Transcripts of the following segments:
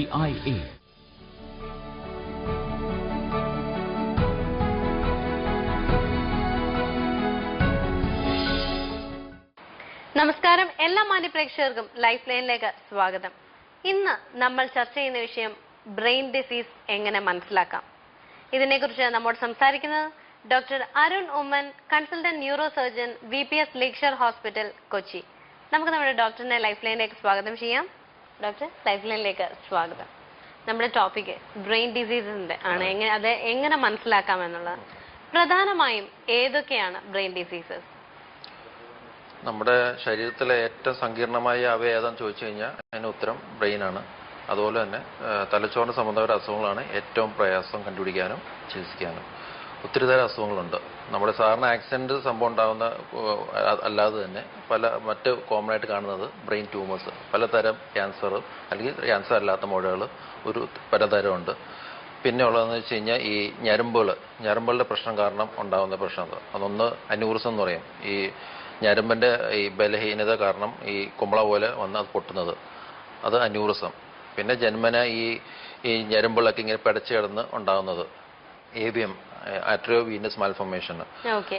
CIA. നമസ്കാരം എല്ലാ മാന്യ പ്രേക്ഷകർക്കും ലൈഫ് ലൈനിലേക്ക് സ്വാഗതം. ഇന്ന് നമ്മൾ ചർച്ച ചെയ്യുന്ന വിഷയം ബ്രെയിൻ ഡിസീസ് എങ്ങനെ മനസ്സിലാക്കാം. ഇതിനെക്കുറിച്ച് നമ്മോട് സംസാരിക്കുന്നത് doctor Arun Oommen consultant neuro surgeon V P S lakeshore hospital Kochi. നമുക്ക് നമ്മുടെ ഡോക്ടറിനെ ലൈഫ് ലൈനിലേക്ക് സ്വാഗതം ചെയ്യാം. ഡോക്ടർ ലൈഫ് ലൈനിലേക്ക് സ്വാഗതം. നമ്മുടെ ടോപ്പിക് ബ്രെയിൻ ഡിസീസിന്റെ ആണ്. എങ്ങനെ അത് എങ്ങനെ മനസ്സിലാക്കാം എന്നുള്ളത്. പ്രധാനമായും ഏതൊക്കെയാണ് ബ്രെയിൻ ഡിസീസസ്? നമ്മുടെ ശരീരത്തിലെ ഏറ്റവും സങ്കീർണമായ അവയവം ഏതാന്ന് ചോദിച്ചു കഴിഞ്ഞാൽ അതിന് ഉത്തരം ബ്രെയിനാണ് അതുപോലെ തന്നെ തലച്ചോറിന് സംബന്ധമായ അസുഖങ്ങളാണ് ഏറ്റവും പ്രയാസം കണ്ടുപിടിക്കാനും ചികിത്സിക്കാനും. ഒത്തിരി തരം അസുഖങ്ങളുണ്ട്. നമ്മുടെ സാധാരണ ആക്സിഡന്റ് സംഭവം ഉണ്ടാകുന്ന അല്ലാതെ തന്നെ പല മറ്റ് കോമൺ ആയിട്ട് കാണുന്നത് ബ്രെയിൻ ട്യൂമേഴ്സ് പലതരം ക്യാൻസർ അല്ലെങ്കിൽ ക്യാൻസർ അല്ലാത്ത മുഴകൾ ഒരു പലതരമുണ്ട്. പിന്നെ ഉള്ളതെന്ന് വെച്ച് കഴിഞ്ഞാൽ ഈ ഞരമ്പുകൾ ഞരമ്പുകളുടെ പ്രശ്നം കാരണം ഉണ്ടാകുന്ന പ്രശ്നം അതൊന്ന് അന്യൂർസം എന്ന് പറയും. ഈ ഞരമ്പിന്റെ ഈ ബലഹീനത കാരണം ഈ കുമ്പള പോലെ വന്ന് അത് പൊട്ടുന്നത്. അത് അന്യൂർസം പിന്നെ ജന്മന ഈ ഈ ഞരമ്പുകളൊക്കെ ഇങ്ങനെ പിടച്ചു കിടന്ന് ഉണ്ടാകുന്നത്. A B M arteriovenous malformation okay.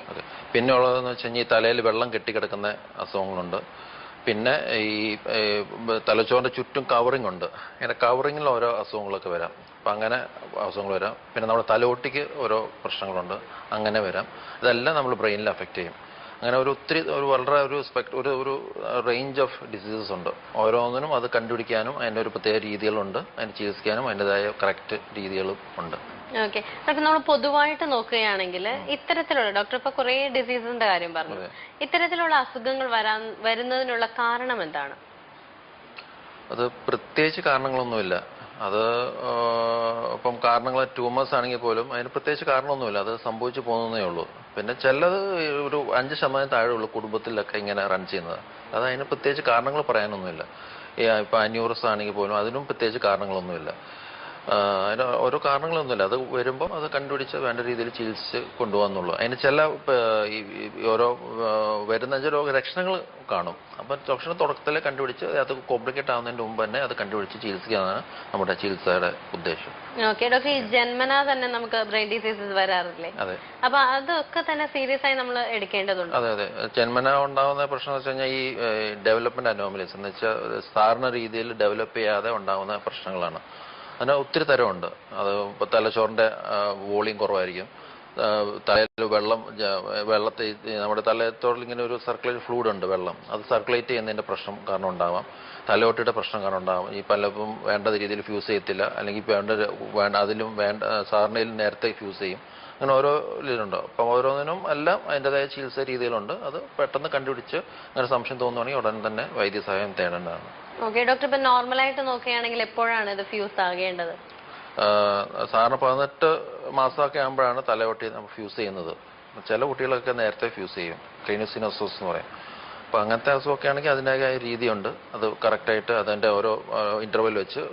പിന്നെ ഉള്ളതെന്ന് വെച്ച് കഴിഞ്ഞാൽ ഈ തലയിൽ വെള്ളം കെട്ടിക്കിടക്കുന്ന അസുഖങ്ങളുണ്ട്. പിന്നെ ഈ തലച്ചോറിന്റെ ചുറ്റും കവറിംഗ് ഉണ്ട്. ഇങ്ങനെ കവറിങ്ങിൽ ഓരോ അസുഖങ്ങളൊക്കെ വരാം. അപ്പം അങ്ങനെ അസുഖങ്ങൾ വരാം. പിന്നെ നമ്മുടെ തലോട്ടിക്ക് ഓരോ പ്രശ്നങ്ങളുണ്ട്. അങ്ങനെ വരാം. ഇതെല്ലാം നമ്മൾ ബ്രെയിനിൽ അഫക്റ്റ് ചെയ്യും. അങ്ങനെ ഒരു ഒത്തിരി ഒരു വളരെ ഒരു സ്പെക്ട് ഒരു ഒരു റേഞ്ച് ഓഫ് ഡിസീസസ് ഉണ്ട്. ഓരോന്നിനും അത് കണ്ടുപിടിക്കാനും അതിന്റെ ഒരു പ്രത്യേക രീതികളുണ്ട്. അതിന് ചികിത്സിക്കാനും അതിന്റെതായ കറക്റ്റ് രീതികളും ഉണ്ട്. ഓക്കെ ഡോക്ടർ നമ്മൾ പൊതുവായിട്ട് നോക്കുകയാണെങ്കിൽ ഇത്തരത്തിലുള്ള ഡോക്ടർ ഇപ്പൊ കുറെ ഡിസീസിന്റെ കാര്യം പറഞ്ഞു. ഇത്തരത്തിലുള്ള അസുഖങ്ങൾ വരാൻ വരുന്നതിനുള്ള കാരണം എന്താണ്? അത് പ്രത്യേകിച്ച് കാരണങ്ങളൊന്നുമില്ല. അത് ഇപ്പം കാരണങ്ങൾ ട്യൂമേഴ്സ് ആണെങ്കിൽ പോലും അതിന് പ്രത്യേകിച്ച് കാരണമൊന്നുമില്ല. അത് സംഭവിച്ചു പോകുന്നതേ ഉള്ളൂ. പിന്നെ ചിലത് ഒരു അഞ്ച് ശതമാനം താഴെ ഉള്ളൂ കുടുംബത്തിലൊക്കെ ഇങ്ങനെ റൺ ചെയ്യുന്നത്. അത് അതിന് പ്രത്യേകിച്ച് കാരണങ്ങൾ പറയാനൊന്നുമില്ല. ഇപ്പം അന്യൂറസ് ആണെങ്കിൽ പോലും അതിനും പ്രത്യേകിച്ച് കാരണങ്ങളൊന്നുമില്ല. അതിന് ഓരോ കാരണങ്ങളൊന്നുമില്ല. അത് വരുമ്പോൾ അത് കണ്ടുപിടിച്ച് വേണ്ട രീതിയിൽ ചികിത്സിച്ച് കൊണ്ടുപോകാന്നുള്ളൂ. അതിന് ചില ഓരോ വരുന്ന രോഗലക്ഷണങ്ങൾ ലക്ഷണങ്ങൾ കാണും. അപ്പം ലക്ഷണം തുടക്കത്തിലെ കണ്ടുപിടിച്ച് അത് കോംപ്ലിക്കേറ്റ് ആവുന്നതിന് മുമ്പ് തന്നെ അത് കണ്ടുപിടിച്ച് ചികിത്സിക്കാനാണ് നമ്മുടെ ചികിത്സയുടെ ഉദ്ദേശം. ഓക്കെ ഡോക്ടർ ഈ ജന്മനാ തന്നെ നമുക്ക് ബ്രെയിൻ ഡിസീസസ് വരാറില്ലേ? അതെ. അപ്പൊ അതൊക്കെ തന്നെ സീരിയസ് ആയി നമ്മൾ എടുക്കേണ്ടതുണ്ട്. അതെ അതെ. ജന്മന ഉണ്ടാവുന്ന പ്രശ്നം എന്ന് വെച്ച് കഴിഞ്ഞാൽ ഈ ഡെവലപ്മെന്റ് അനോമലീസ് എന്ന് വെച്ചാൽ സാധാരണ രീതിയിൽ ഡെവലപ്പ് ചെയ്യാതെ ഉണ്ടാവുന്ന പ്രശ്നങ്ങളാണ്. അതിന് ഒത്തിരി തരമുണ്ട്. അത് ഇപ്പോൾ തലച്ചോറിന്റെ വോളിയം കുറവായിരിക്കും. തലയിൽ വെള്ളം വെള്ളത്തെ നമ്മുടെ തലച്ചോറിൽ ഇങ്ങനെ ഒരു സർക്കുലേറ്റ് ഫ്ലൂഡ് ഉണ്ട് വെള്ളം. അത് സർക്കുലേറ്റ് ചെയ്യുന്നതിന്റെ പ്രശ്നം കാരണം ഉണ്ടാവാം. തലയോട്ടിയുടെ പ്രശ്നം കാരണം ഉണ്ടാവാം. ഈ പലപ്പം വേണ്ട രീതിയിൽ ഫ്യൂസ് ചെയ്യത്തില്ല. അല്ലെങ്കിൽ വേണ്ട വേണ്ട അതിലും വേണ്ട സാറിനയിൽ നേരത്തെ ഫ്യൂസ് ചെയ്യും. അങ്ങനെ ഓരോ ഇതിലുണ്ട്. അപ്പം ഓരോന്നിനും എല്ലാം അതിന്റെതായ ചികിത്സാ രീതിയിലുണ്ട് അത് പെട്ടെന്ന് കണ്ടുപിടിച്ച് അങ്ങനെ സംശയം തോന്നുവാണെങ്കിൽ ഉടൻ തന്നെ വൈദ്യസഹായം തേടേണ്ടതാണ്. ഓക്കെ ഡോക്ടർ ഇപ്പൊ നോർമൽ ആയിട്ട് നോക്കുകയാണെങ്കിൽ എപ്പോഴാണ് ഇത് ഫ്യൂസ് ആകേണ്ടത്? സാറിന് പതിനെട്ട് മാസമൊക്കെ ആകുമ്പോഴാണ് തലവട്ടി നമ്മൾ ഫ്യൂസ് ചെയ്യുന്നത്. ചില കുട്ടികളൊക്കെ നേരത്തെ ഫ്യൂസ് ചെയ്യും. ക്ലിനിസിനോസസ് എന്ന് പറയും. അപ്പോൾ അങ്ങനത്തെ അസുഖമൊക്കെ ആണെങ്കിൽ അതിന്റെതായ രീതിയുണ്ട്. അത് കറക്റ്റായിട്ട് അതിന്റെ ഓരോ ഇന്റർവെൽ വെച്ച്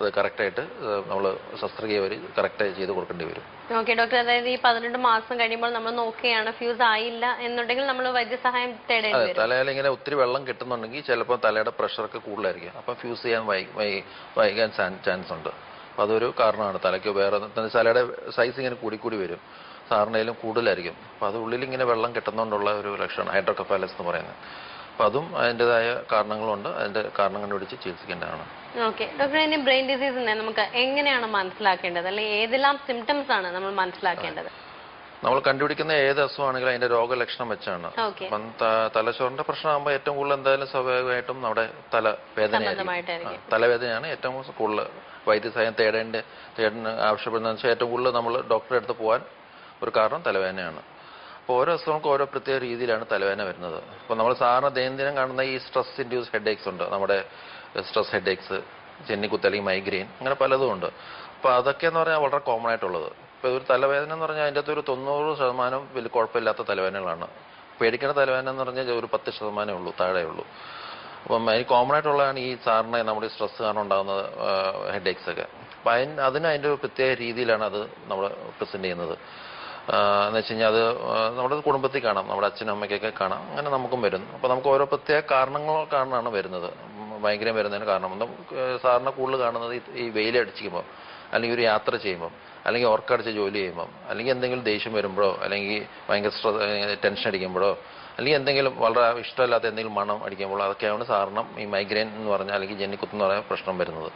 അത് കറക്റ്റായിട്ട് നമ്മൾ ശസ്ത്രക്രിയ വരെ കറക്റ്റായി ചെയ്ത് കൊടുക്കേണ്ടി വരും. ഓക്കെ ഡോക്ടർ അതായത് ഈ പതിനെട്ട് മാസം കഴിയുമ്പോൾ നമ്മൾ നോക്കുകയാണ് ഫ്യൂസ് ആയില്ല എന്നുണ്ടെങ്കിൽ നമ്മൾ വൈദ്യസഹായം തേടേണ്ടി തലയിൽ ഇങ്ങനെ ഒത്തിരി വെള്ളം കിട്ടുന്നുണ്ടെങ്കിൽ ചിലപ്പോൾ തലയുടെ പ്രഷറൊക്കെ കൂടുതലായിരിക്കും. അപ്പം ഫ്യൂസ് ചെയ്യാൻ വൈകാൻ ചാൻസ് ഉണ്ട്. അപ്പം അതൊരു കാരണമാണ്. തലയ്ക്ക് വേറെ തലയുടെ സൈസ് ഇങ്ങനെ കൂടിക്കൂടി കൂടി വരും. സാറിനേലും കൂടുതലായിരിക്കും. അപ്പം അത് ഉള്ളിൽ ഇങ്ങനെ വെള്ളം കിട്ടുന്നതുകൊണ്ടുള്ള ഒരു ലക്ഷണം ഹൈഡ്രോകഫാലസ് എന്ന് പറയുന്നത്. അപ്പം അതും അതിന്റെതായ കാരണങ്ങളുണ്ട്. അതിന്റെ കാരണം കണ്ടുപിടിച്ച് ചികിത്സിക്കേണ്ടതാണ്. ഓക്കെ ഡോക്ടർ ഇനി ബ്രെയിൻ ഡിസീസിനെ നമുക്ക് എങ്ങനെയാണ് മനസ്സിലാക്കേണ്ടത്? അല്ലെങ്കിൽ ഏതെല്ലാം സിംറ്റംസ് ആണ് നമ്മൾ മനസ്സിലാക്കേണ്ടത്? നമ്മൾ കണ്ടുപിടിക്കുന്ന ഏത് അസുഖമാണെങ്കിലും അതിന്റെ രോഗലക്ഷണം വെച്ചാണ്. അപ്പം തലച്ചോറിന്റെ പ്രശ്നമാകുമ്പോൾ ഏറ്റവും കൂടുതൽ എന്തായാലും സ്വാഭാവികമായിട്ടും നമ്മുടെ സംബന്ധമായിട്ടായിരിക്കും. തലവേദനയാണ് ഏറ്റവും കൂടുതൽ വൈദ്യസഹായം തേടേണ്ട തേടുന്ന ആവശ്യപ്പെടുന്നതെന്ന് വെച്ചാൽ ഏറ്റവും കൂടുതൽ നമ്മൾ ഡോക്ടറെ അടുത്ത് പോകാൻ ഒരു കാരണം തലവേദനയാണ്. അപ്പോൾ ഓരോ അസുഖങ്ങൾക്കും ഓരോ പ്രത്യേക രീതിയിലാണ് തലവേദന വരുന്നത്. അപ്പോൾ നമ്മൾ സാധാരണ ദൈനംദിനം കാണുന്ന ഈ സ്ട്രെസ് ഇൻഡ്യൂസ് ഹെഡേക്സ് ഉണ്ട്. നമ്മുടെ സ്ട്രെസ് ഹെഡേക്സ് ചെന്നിക്കുത്ത് അല്ലെങ്കിൽ മൈഗ്രെയിൻ അങ്ങനെ പലതും ഉണ്ട്. അപ്പോൾ അതൊക്കെ എന്ന് പറഞ്ഞാൽ വളരെ കോമൺ ആയിട്ടുള്ളത്. ഇപ്പോൾ ഒരു തലവേദന എന്ന് പറഞ്ഞാൽ അതിന്റെ അകത്ത് ഒരു തൊണ്ണൂറ് ശതമാനം വലിയ കുഴപ്പമില്ലാത്ത തലവേദനകളാണ്. പേടിക്കേണ്ട തലവേദന എന്ന് പറഞ്ഞാൽ ഒരു പത്ത് ശതമാനമേ ഉള്ളൂ താഴെ ഉള്ളൂ. അപ്പം അതിന് കോമൺ ആയിട്ടുള്ളതാണ് ഈ സാറിന് നമ്മുടെ സ്ട്രെസ് കാരണം ഉണ്ടാകുന്ന ഹെഡേക്സ് ഒക്കെ. അപ്പം അതിന് അതിന് അതിന്റെ ഒരു പ്രത്യേക രീതിയിലാണ് അത് നമ്മൾ പ്രസന്റ് ചെയ്യുന്നത്. എന്ന് വെച്ച് കഴിഞ്ഞാൽ അത് നമ്മുടെ കുടുംബത്തിൽ കാണാം നമ്മുടെ അച്ഛനും അമ്മയ്ക്കൊക്കെ കാണാം അങ്ങനെ നമുക്കും വരുന്നു. അപ്പോൾ നമുക്ക് ഓരോ പ്രത്യേക കാരണങ്ങൾ കാരണമാണ് വരുന്നത് ഭയങ്കരം വരുന്നതിന് കാരണം ഒന്ന് സാറിന് കൂടുതൽ കാണുന്നത് ഈ- വെയിലടിച്ചിക്കുമ്പോൾ അല്ലെങ്കിൽ ഒരു യാത്ര ചെയ്യുമ്പോൾ അല്ലെങ്കിൽ ഓർക്കടിച്ച് ജോലി ചെയ്യുമ്പോൾ അല്ലെങ്കിൽ എന്തെങ്കിലും ദേഷ്യം വരുമ്പോഴോ അല്ലെങ്കിൽ ഭയങ്കര ടെൻഷൻ അടിക്കുമ്പോഴോ അല്ലെങ്കിൽ എന്തെങ്കിലും വളരെ ഇഷ്ടമില്ലാത്ത എന്തെങ്കിലും മണം അടിക്കുമ്പോഴോ അതൊക്കെയാണ് സാറിന് ഈ മൈഗ്രെയിൻ എന്ന് പറഞ്ഞാൽ അല്ലെങ്കിൽ ജെന്നിക്കുത്ത് എന്ന് പറയുന്ന പ്രശ്നം വരുന്നത്.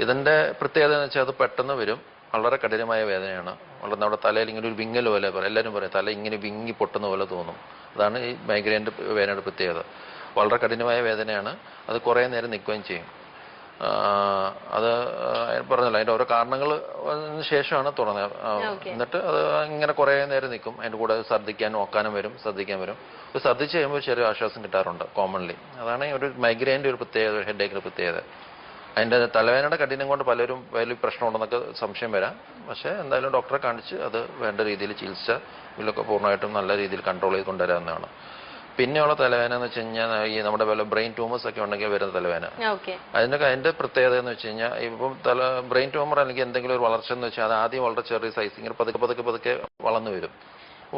ഇതിന്റെ പ്രത്യേകത എന്ന് വെച്ചാൽ അത് പെട്ടെന്ന് വരും. വളരെ കഠിനമായ വേദനയാണ്. വളരെ നമ്മുടെ തലയിൽ ഇങ്ങനെ ഒരു വിങ്ങൽ പോലെ പറയും. എല്ലാവരും പറയും തല ഇങ്ങനെ വിങ്ങി പൊട്ടുന്ന പോലെ തോന്നും. അതാണ് ഈ മൈഗ്രൈന്റെ വേദനയുടെ പ്രത്യേകത. വളരെ കഠിനമായ വേദനയാണ്. അത് കുറേ നേരം നിൽക്കുകയും ചെയ്യും. അത് പറഞ്ഞല്ലോ അതിന്റെ ഓരോ കാരണങ്ങൾ ശേഷമാണ് തുടങ്ങുന്നത് എന്നിട്ട് അത് ഇങ്ങനെ കുറേ നേരം നിൽക്കും. അതിന്റെ കൂടെ ശ്രദ്ധിക്കാനും ഓക്കാനും വരും ശ്രദ്ധിക്കാൻ വരും. ശ്രദ്ധിച്ച് കഴിയുമ്പോൾ ചെറിയ ആശ്വാസം കിട്ടാറുണ്ട് കോമൺലി അതാണ് ഒരു മൈഗ്രെയിന്റെ ഒരു പ്രത്യേകത ഹെഡേക്കിന്റെ പ്രത്യേകത. അതിന്റെ തലവേദനയുടെ കഠിനം കൊണ്ട് പലരും വലിയ പ്രശ്നമുണ്ടെന്നൊക്കെ സംശയം വരാം. പക്ഷേ എന്തായാലും ഡോക്ടറെ കാണിച്ച് അത് വേണ്ട രീതിയിൽ ചികിത്സ ഇതിലൊക്കെ പൂർണമായിട്ടും നല്ല രീതിയിൽ കൺട്രോൾ ചെയ്ത് കൊണ്ടുവരാവുന്നതാണ്. പിന്നെയുള്ള തലവേദന എന്ന് വെച്ച് കഴിഞ്ഞാൽ ഈ നമ്മുടെ വല്ല ബ്രെയിൻ ട്യൂമേഴ്സ് ഒക്കെ ഉണ്ടെങ്കിൽ വരുന്ന തലവേന അതിനൊക്കെ അതിന്റെ പ്രത്യേകത എന്ന് വെച്ച് കഴിഞ്ഞാൽ ഇപ്പം തല ബ്രെയിൻ ട്യൂമർ അല്ലെങ്കിൽ എന്തെങ്കിലും ഒരു വളർച്ച എന്ന് വെച്ചാൽ അത് ആദ്യം വളരെ ചെറിയ സൈസ് ഇങ്ങനെ പതുക്കെ പതുക്കെ പതുക്കെ വളർന്നു വരും.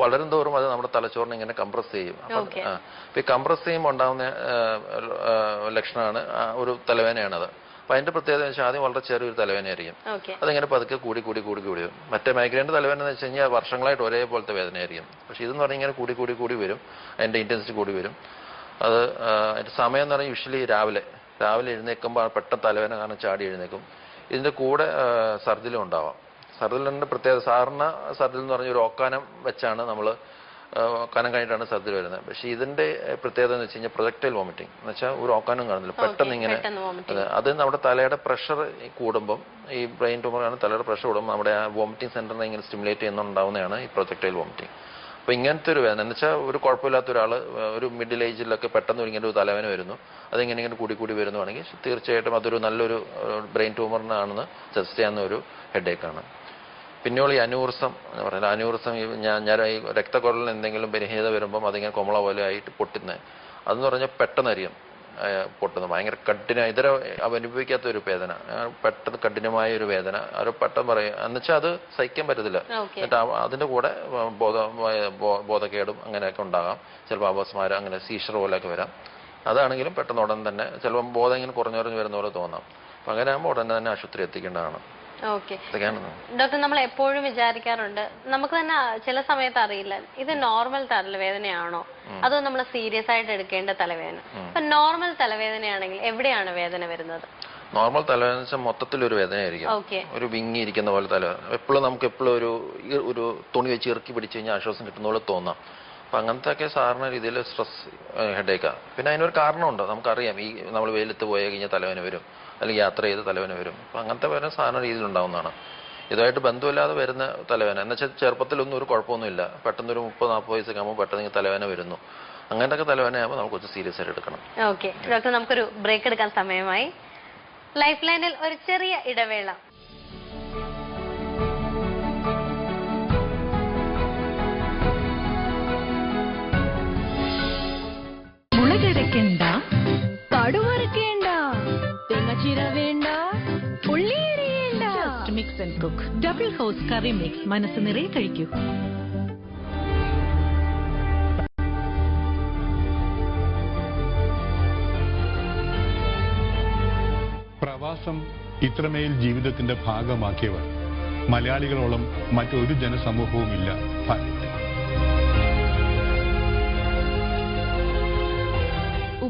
വളരും തോറും അത് നമ്മുടെ തലച്ചോറിനെ ഇങ്ങനെ കംപ്രസ് ചെയ്യും. അപ്പം ഈ കംപ്രസ് ചെയ്യുമ്പോൾ ഉണ്ടാകുന്ന ലക്ഷണമാണ് ഒരു തലവേദനയാണത്. അപ്പം അതിന്റെ പ്രത്യേകത വെച്ചാൽ ആദ്യം വളരെ ചെറിയൊരു തലവേദനയായിരിക്കും. ആയിരിക്കും അതിങ്ങനെ പതുക്കെ കൂടി കൂടി കൂടി കൂടി വരും. മറ്റേ മൈഗ്രൈന്റെ തലവേദന എന്ന് വെച്ച് കഴിഞ്ഞാൽ വർഷങ്ങളായിട്ട് ഒരേപോലത്തെ വേദനയായിരിക്കും. പക്ഷേ ഇതെന്ന് പറഞ്ഞാൽ ഇങ്ങനെ കൂടി കൂടി കൂടി വരും. അതിന്റെ ഇന്റൻസിറ്റി കൂടി വരും. അത് അതിന്റെ അതിന്റെ സമയം എന്ന് പറഞ്ഞാൽ യൂഷ്വലി രാവിലെ. രാവിലെ എഴുന്നേൽക്കുമ്പോൾ പെട്ടെന്ന് തലവേദന കാരണം ചാടി എഴുന്നേക്കും ഇതിന്റെ കൂടെ സർദിലും ഉണ്ടാവാം. സർദിലിന്റെ പ്രത്യേകത സാറിന് സർദിൽ എന്ന് പറഞ്ഞ ഒരു ഓക്കാനം വെച്ചാണ് നമ്മൾ കനം കഴിഞ്ഞിട്ടാണ് സർദിൽ വരുന്നത്. പക്ഷേ ഇതിന്റെ പ്രത്യേകത എന്ന് വെച്ച് കഴിഞ്ഞാൽ പ്രൊജക്ടൈൽ വോമിറ്റിംഗ്. എന്ന് വെച്ചാൽ ഒരു ഓക്കാനും കാണുന്നില്ല. പെട്ടെന്ന് ഇങ്ങനെ അത് നമ്മുടെ തലയുടെ പ്രഷർ കൂടുമ്പം ഈ ബ്രെയിൻ ട്യൂമറാണ് തലയുടെ പ്രഷർ കൂടുമ്പോൾ നമ്മുടെ ആ വോമിറ്റിംഗ് സെന്ററിനെ ഇങ്ങനെ സ്റ്റിമുലേറ്റ് ചെയ്യുന്നുണ്ടാവുന്നതാണ് ഈ പ്രൊജക്ടൈൽ വോമിറ്റിംഗ്. അപ്പോൾ ഇങ്ങനത്തെ ഒരു വേദന എന്ന് വെച്ചാൽ ഒരു കുഴപ്പമില്ലാത്ത ഒരാൾ ഒരു മിഡിൽ ഏജിലൊക്കെ പെട്ടെന്ന് ഇങ്ങനെ ഒരു തലവേദന വരുന്നു. അതിങ്ങനെ ഇങ്ങനെ കൂടി കൂടി വരുന്നുവാണെങ്കിൽ തീർച്ചയായിട്ടും അതൊരു നല്ലൊരു ബ്രെയിൻ ട്യൂമറിനാണെന്ന് സജസ്റ്റ് ചെയ്യാവുന്ന ഒരു ഹെഡേക്കാണ്. പിന്നെയുള്ള ഈ അനൂർസം എന്ന് പറയുന്നത് അനൂർസം ഈ ഞാൻ ഞാൻ ഈ രക്തക്കുഴലിന് എന്തെങ്കിലും ബലഹീനത വരുമ്പം അതിങ്ങനെ കുമള പോലെ ആയിട്ട് പൊട്ടുന്നത് അതെന്ന് പറഞ്ഞാൽ പെട്ടെന്നറിയും പൊട്ടുന്നത് ഭയങ്കര കഠിന ഇതര അനുഭവിക്കാത്ത ഒരു വേദന പെട്ടെന്ന് കഠിനമായ ഒരു വേദന. അവർ പെട്ടെന്ന് പറയും എന്നുവെച്ചാൽ അത് സഹിക്കാൻ പറ്റത്തില്ല. എന്നിട്ട് അതിന്റെ കൂടെ ബോധ ബോധക്കേടും അങ്ങനെയൊക്കെ ഉണ്ടാകാം. ചിലപ്പോൾ അപസ്മാരം അങ്ങനെ സീഷർ പോലെയൊക്കെ വരാം. അതാണെങ്കിലും പെട്ടെന്ന് ഉടൻ തന്നെ ചിലപ്പോൾ ബോധം ഇങ്ങനെ കുറഞ്ഞു കുറഞ്ഞു വരുന്ന പോലെ തോന്നാം. അപ്പം അങ്ങനെ ആകുമ്പോൾ ഉടനെ തന്നെ ആശുപത്രി എത്തിക്കേണ്ടതാണ്. ഡോക്ടർ നമ്മൾ എപ്പോഴും വിചാരിക്കാറുണ്ട് നമുക്ക് തന്നെ ചില സമയത്ത് അറിയില്ല ഇത് നോർമൽ തലവേദനയാണോ? അതോ നമ്മൾ സീരിയസ് ആയിട്ട് എടുക്കേണ്ട തലവേദന? അപ്പൊ നോർമൽ തലവേദനയാണെങ്കിൽ എവിടെയാണ് വേദന വരുന്നത്? നോർമൽ തലവേദന വെച്ചാൽ മൊത്തത്തിലൊരു വേദനയായിരിക്കും. ഒരു ഒരു വിങ്ങിയിരിക്കുന്ന പോലെ തല എപ്പോഴും നമുക്ക് എപ്പോഴും ഒരു ഒരു തുണി വെച്ച് ഇറക്കി പിടിച്ചു കഴിഞ്ഞാൽ ആശ്വാസം കിട്ടുന്ന പോലെ തോന്നാം. അപ്പം അങ്ങനത്തെ ഒക്കെ സാധാരണ രീതിയിൽ സ്ട്രെസ് ഹെഡേക്കാണ് പിന്നെ അതിനൊരു കാരണമുണ്ട് നമുക്കറിയാം. ഈ നമ്മൾ വെയിലത്ത് പോയി കഴിഞ്ഞാൽ തലവേദന വരും. അല്ലെങ്കിൽ യാത്ര ചെയ്ത് തലവന് വരും. അപ്പം അങ്ങനത്തെ വരുന്ന സാധാരണ രീതിയിൽ ഉണ്ടാവുന്നതാണ് ഇതുമായിട്ട് ബന്ധമില്ലാതെ വരുന്ന തലവേന. എന്ന് വെച്ചാൽ ചെറുപ്പത്തിലൊന്നും ഒരു കുഴപ്പമൊന്നുമില്ല. പെട്ടെന്ന് ഒരു മുപ്പത് നാൽപ്പത് വയസ്സൊക്കെ ആകുമ്പോൾ പെട്ടെന്ന് തലവേന വരുന്നു. അങ്ങനത്തെ ആകുമ്പോൾ നമുക്ക് കുറച്ച് സീരിയസ് ആയിട്ട് എടുക്കണം. ഓക്കെ. ഡോക്ടർ നമുക്കൊരു ബ്രേക്ക് എടുക്കാൻ സമയമായി. ലൈഫ് ലൈനിൽ ഒരു ചെറിയ ഇടവേള. മുളകടക്കണ്ട കടുവറക്കേണ്ട വേണ്ട. Mix and cook double horse curry mix മനസ്സ് നിറയെ കഴിക്കൂ. പ്രവാസം ഇത്രമേൽ ജീവിതത്തിന്റെ ഭാഗമാക്കിയവർ. മലയാളികളോളം മറ്റൊരു ജനസമൂഹവുമില്ല.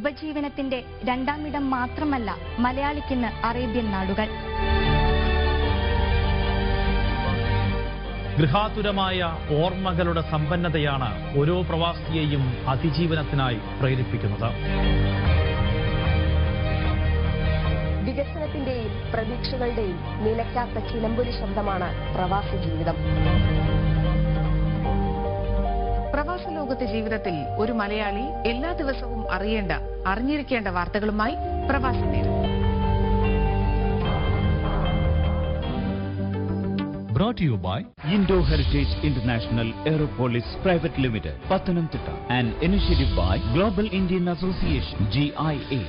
ഉപജീവനത്തിന്റെ രണ്ടാമിടം മാത്രമല്ല മലയാളിക്കിന്ന് അറേബ്യൻ നാടുകൾ. ഗൃഹാതുരമായ ഓർമ്മകളുടെ സമ്പന്നതയാണ് ഓരോ പ്രവാസിയെയും അതിജീവനത്തിനായി പ്രേരിപ്പിക്കുന്നത്. വികസനത്തിന്റെയും പ്രതീക്ഷകളുടെയും നിലയ്ക്കാത്ത ചിലമ്പൊലി ശബ്ദമാണ് പ്രവാസി ജീവിതം. പ്രവാസ ലോകത്തെ ജീവിതത്തിൽ ഒരു മലയാളി എല്ലാ ദിവസവും അറിയേണ്ട അറിഞ്ഞിരിക്കേണ്ട വാർത്തകളുമായി പ്രവാസ നേരം brought to you by Indo Heritage International Aeropolis Private Limited, Pathanamthitta, an initiative by Global Indian Association, GIA.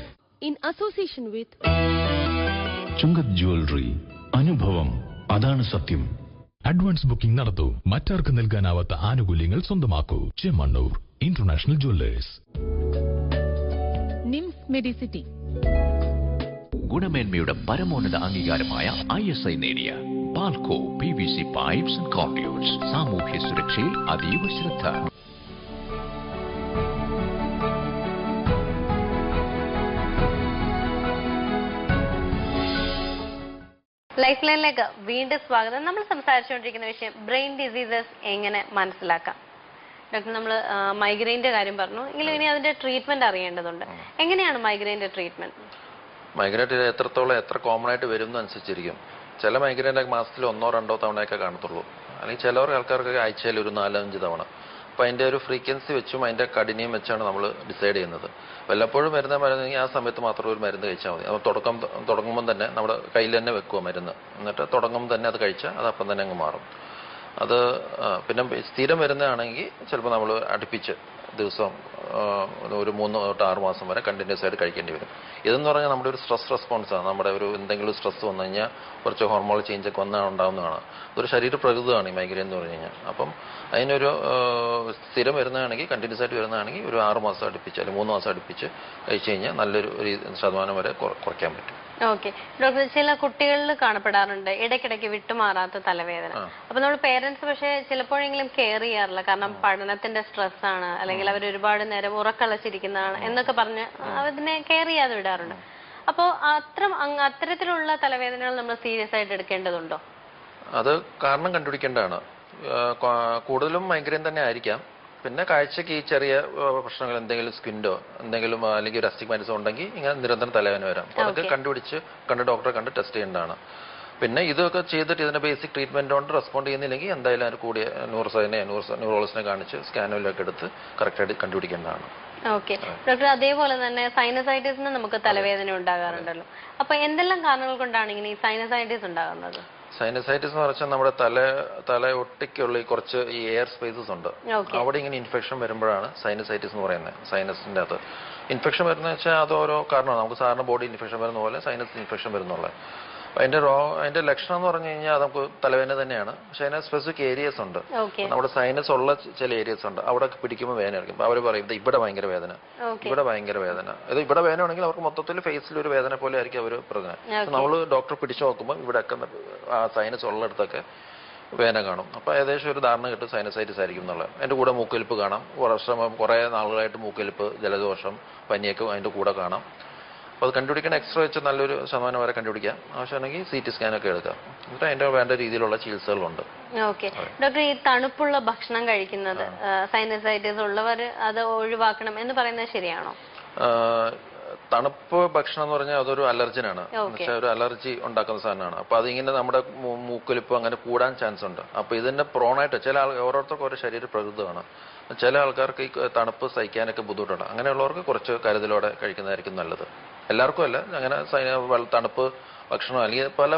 In association with Chungat Jewelry, അനുഭവം അതാണ് സത്യം അഡ്വാൻസ് ബുക്കിംഗ് നടത്തൂ. മറ്റാർക്ക് നൽകാനാവാത്ത ആനുകൂല്യങ്ങൾ സ്വന്തമാക്കൂ. Chemmanur international jewellers NIMS medicity ഗുണമേന്മയുടെ പരമോന്നത അംഗീകാരമായ ഐ എസ് ഐ നേടിയ Palco P V C pipes and conduits സാമൂഹ്യ സുരക്ഷയിൽ അതീവ ശ്രദ്ധ. ലൈഫ് ലൈനിലേക്ക് വീണ്ടും സ്വാഗതം. നമ്മൾ സംസാരിച്ചുകൊണ്ടിരിക്കുന്ന വിഷയം ബ്രെയിൻ ഡിസീസസ് എങ്ങനെ മനസ്സിലാക്കാം? ഡോക്ടർ നമ്മൾ മൈഗ്രെയിന്റെ കാര്യം പറഞ്ഞു. എങ്കിലും ഇനി അതിന്റെ ട്രീറ്റ്മെന്റ് അറിയേണ്ടതുണ്ട്. എങ്ങനെയാണ് മൈഗ്രെയിന്റെ ട്രീറ്റ്മെന്റ് മൈഗ്രേറ്റ് എത്രത്തോളം എത്ര കോമൺ ആയിട്ട് വരും അനുസരിച്ചിരിക്കും ചില മൈഗ്രേന്റെ മാസത്തിൽ ഒന്നോ രണ്ടോ തവണയൊക്കെ കാണത്തുള്ളൂ. അല്ലെങ്കിൽ ചിലവർ ആൾക്കാർക്ക് ആഴ്ചയിൽ ഒരു നാലഞ്ച് തവണ. അപ്പോൾ അതിന്റെ ഒരു ഫ്രീക്വൻസി വെച്ചും അതിന്റെ കഠിനയും വെച്ചാണ് നമ്മൾ ഡിസൈഡ് ചെയ്യുന്നത്. വല്ലപ്പോഴും മരുന്ന് മരുന്നെങ്കിൽ ആ സമയത്ത് മാത്രം ഒരു മരുന്ന് കഴിച്ചാൽ മതി. അപ്പോൾ തുടക്കം തുടങ്ങുമ്പം തന്നെ നമ്മുടെ കയ്യിൽ തന്നെ വെക്കുക മരുന്ന്. എന്നിട്ട് തുടങ്ങുമ്പോൾ തന്നെ അത് കഴിച്ചാൽ അത് അപ്പം തന്നെ അങ്ങ് മാറും. അത് പിന്നെ സ്ഥിരം വരുന്നതാണെങ്കിൽ ചിലപ്പോൾ നമ്മൾ അടുപ്പിച്ച് ദിവസം ഒരു മൂന്ന് തൊട്ട് ആറ് മാസം വരെ കണ്ടിന്യൂസ് ആയിട്ട് കഴിക്കേണ്ടി വരും. ഇതെന്ന് പറഞ്ഞാൽ നമ്മുടെ ഒരു സ്ട്രെസ് റെസ്പോൺസാണ് നമ്മുടെ ഒരു എന്തെങ്കിലും സ്ട്രെസ് വന്നു കഴിഞ്ഞാൽ കുറച്ച് ഹോർമോൺ ചേഞ്ച് ഒക്കെ വന്നാൽ ഉണ്ടാകുന്നതാണ് ഒരു ശരീര പ്രകൃതമാണ് ഈ മൈഗ്രെയിൻ എന്ന് പറഞ്ഞു കഴിഞ്ഞാൽ. അപ്പം അതിനൊരു സ്ഥിരം വരുന്നതാണെങ്കിൽ കണ്ടിന്യൂസ് ആയിട്ട് വരുന്നതാണെങ്കിൽ ഒരു ആറ് മാസം അടുപ്പിച്ച് അല്ലെങ്കിൽ മൂന്ന് മാസം അടുപ്പിച്ച് കഴിച്ചു കഴിഞ്ഞാൽ നല്ലൊരു ഒരു ശതമാനം വരെ കുറയ്ക്കാൻ പറ്റും. ഓക്കെ. ഡോക്ടർ ചില കുട്ടികളിൽ കാണപ്പെടാറുണ്ട് ഇടയ്ക്കിടയ്ക്ക് വിട്ടുമാറാത്ത തലവേദന. അപ്പൊ നമ്മൾ പേരൻസ് പക്ഷേ ചിലപ്പോഴെങ്കിലും കെയർ ചെയ്യാറില്ല. കാരണം പഠനത്തിന്റെ സ്ട്രെസ് ആണ്. അല്ലെങ്കിൽ അവർ ഒരുപാട് നേരം ഉറക്കളച്ചിരിക്കുന്നതാണ് എന്നൊക്കെ പറഞ്ഞ് അതിനെ കെയർ ചെയ്യാതെ വിടാറുണ്ട്. അപ്പോ അത്ര അത്തരത്തിലുള്ള തലവേദനകൾ നമ്മൾ സീരിയസ് ആയിട്ട് എടുക്കേണ്ടതുണ്ടോ? അത് കാരണം കണ്ടുപിടിക്കേണ്ടതാണ്. കൂടുതലും മൈഗ്രെയിൻ തന്നെ ആയിരിക്കാം. പിന്നെ കാഴ്ചക്ക് ഈ ചെറിയ പ്രശ്നങ്ങൾ എന്തെങ്കിലും സ്കിൻഡോ എന്തെങ്കിലും അല്ലെങ്കിൽ ഒരു അസ്റ്റിഗ്മാറ്റിസം ഉണ്ടെങ്കിൽ ഇങ്ങനെ നിരന്തരം തലവേദന വരാം. അപ്പോൾ അതൊക്കെ കണ്ടുപിടിച്ച് കണ്ട് ഡോക്ടറെ കണ്ട് ടെസ്റ്റ് ചെയ്യേണ്ടതാണ്. പിന്നെ ഇതൊക്കെ ചെയ്തിട്ട് ഇതിന്റെ ബേസിക് ട്രീറ്റ്മെന്റ് കൊണ്ട് റെസ്പോണ്ട് ചെയ്യുന്നില്ലെങ്കിൽ എന്തായാലും അതിന് കൂടിയ ന്യൂറോസൈനെ ന്യൂറോളജിനെ കാണിച്ച് സ്കാനിലൊക്കെ എടുത്ത് കറക്റ്റായിട്ട് കണ്ടുപിടിക്കേണ്ടതാണ്. ഓക്കെ ഡോക്ടർ അതേപോലെ തന്നെ സൈനസൈറ്റിസിന് നമുക്ക് തലവേദന ഉണ്ടാകാറുണ്ടല്ലോ. അപ്പൊ എന്തെല്ലാം കാരണങ്ങൾ കൊണ്ടാണ് ഇങ്ങനെ ഈ സൈനസൈറ്റിസ് ഉണ്ടാകുന്നത്? സൈനസൈറ്റിസ് എന്ന് പറഞ്ഞാൽ നമ്മുടെ തല തല ഒട്ടിക്കുള്ള ഈ കുറച്ച് ഈ എയർ സ്പേസസ് ഉണ്ട്. അവിടെ ഇങ്ങനെ ഇൻഫെക്ഷൻ വരുമ്പോഴാണ് സൈനസൈറ്റിസ് എന്ന് പറയുന്നത് സൈനസിന്റെ അകത്ത് ഇൻഫെക്ഷൻ വരുന്നത് വെച്ചാൽ അത് ഓരോ കാരണമാണ്. നമുക്ക് സാധാരണ ബോഡി ഇൻഫെക്ഷൻ വരുന്ന പോലെ സൈനസ് ഇൻഫെക്ഷൻ വരുന്നുള്ളത്. അതിന്റെ റോ അതിന്റെ ലക്ഷണം എന്ന് പറഞ്ഞു കഴിഞ്ഞാൽ നമുക്ക് തലവേദന തന്നെയാണ്. പക്ഷെ അതിന് സ്പെസിഫിക് ഏരിയസ് ഉണ്ട്. നമ്മുടെ സൈനസ് ഉള്ള ചില ഏരിയസ് ഉണ്ട്. അവിടെ പിടിക്കുമ്പോൾ വേദന ആയിരിക്കും. അവർ പറയും "ദേ ഇവിടെ ഭയങ്കര വേദന. ഇവിടെ ഭയങ്കര വേദന. ഇത് ഇവിടെ വേദന ആണെങ്കിൽ അവർക്ക് മൊത്തത്തിൽ ഫേസിൽ ഒരു വേദന പോലെ ആയിരിക്കും അവർ പറഞ്ഞത്. നമ്മൾ ഡോക്ടർ പിടിച്ചു നോക്കുമ്പോൾ ഇവിടെയൊക്കെ ഒക്കെ ആ സൈനസ് ഉള്ളിടത്തൊക്കെ വേദന കാണും. അപ്പോൾ ഏകദേശം ഒരു ധാരണ കിട്ടും സൈനസൈറ്റിസ് ആയിരിക്കും എന്നുള്ളത്. അതിന്റെ കൂടെ മൂക്കൊലിപ്പ് കാണാം. വർഷം കുറേ നാളുകളായിട്ട് മൂക്കൊലിപ്പ് ജലദോഷം പനിയൊക്കെ അതിന്റെ കൂടെ കാണാം. അപ്പോൾ അത് കണ്ടുപിടിക്കണ എക്സ്റേ വെച്ച് നല്ലൊരു ശതമാനം വരെ കണ്ടുപിടിക്കാം. ആവശ്യമാണെങ്കിൽ സി ടി സ്കാനൊക്കെ എടുക്കാം. എന്നിട്ട് അതിന്റെ വേണ്ട രീതിയിലുള്ള ചികിത്സകളുണ്ട്. ഓക്കെ. ഡോക്ടർ ഈ തണുപ്പുള്ള ഭക്ഷണം കഴിക്കുന്നത് സൈനസൈറ്റിസ് ഉള്ളവർ അത് ഒഴിവാക്കണം എന്ന് പറയുന്നത് ശരിയാണോ? തണുപ്പ് ഭക്ഷണം എന്ന് പറഞ്ഞാൽ അതൊരു അലർജനാണ്. എന്നുവെച്ചാൽ ഒരു അലർജി ഉണ്ടാക്കുന്ന സാധനമാണ്. അപ്പൊ അതിങ്ങനെ നമ്മുടെ മൂക്കലിപ്പോ മൂക്കൊലിപ്പ് അങ്ങനെ കൂടാൻ ചാൻസ് ഉണ്ട്. അപ്പൊ ഇതിന്റെ പ്രോണായിട്ട് ചില ആൾ ഓരോരുത്തർക്കും ഓരോ ശരീര പ്രകൃതമാണ് ചില ആൾക്കാർക്ക് ഈ തണുപ്പ് സഹിക്കാനൊക്കെ ബുദ്ധിമുട്ടുണ്ട്. അങ്ങനെയുള്ളവർക്ക് കുറച്ച് കരുതലോടെ കഴിക്കുന്നതായിരിക്കും നല്ലത്. എല്ലാവർക്കും അല്ല. അങ്ങനെ തണുപ്പ് ഭക്ഷണം അല്ലെങ്കിൽ പല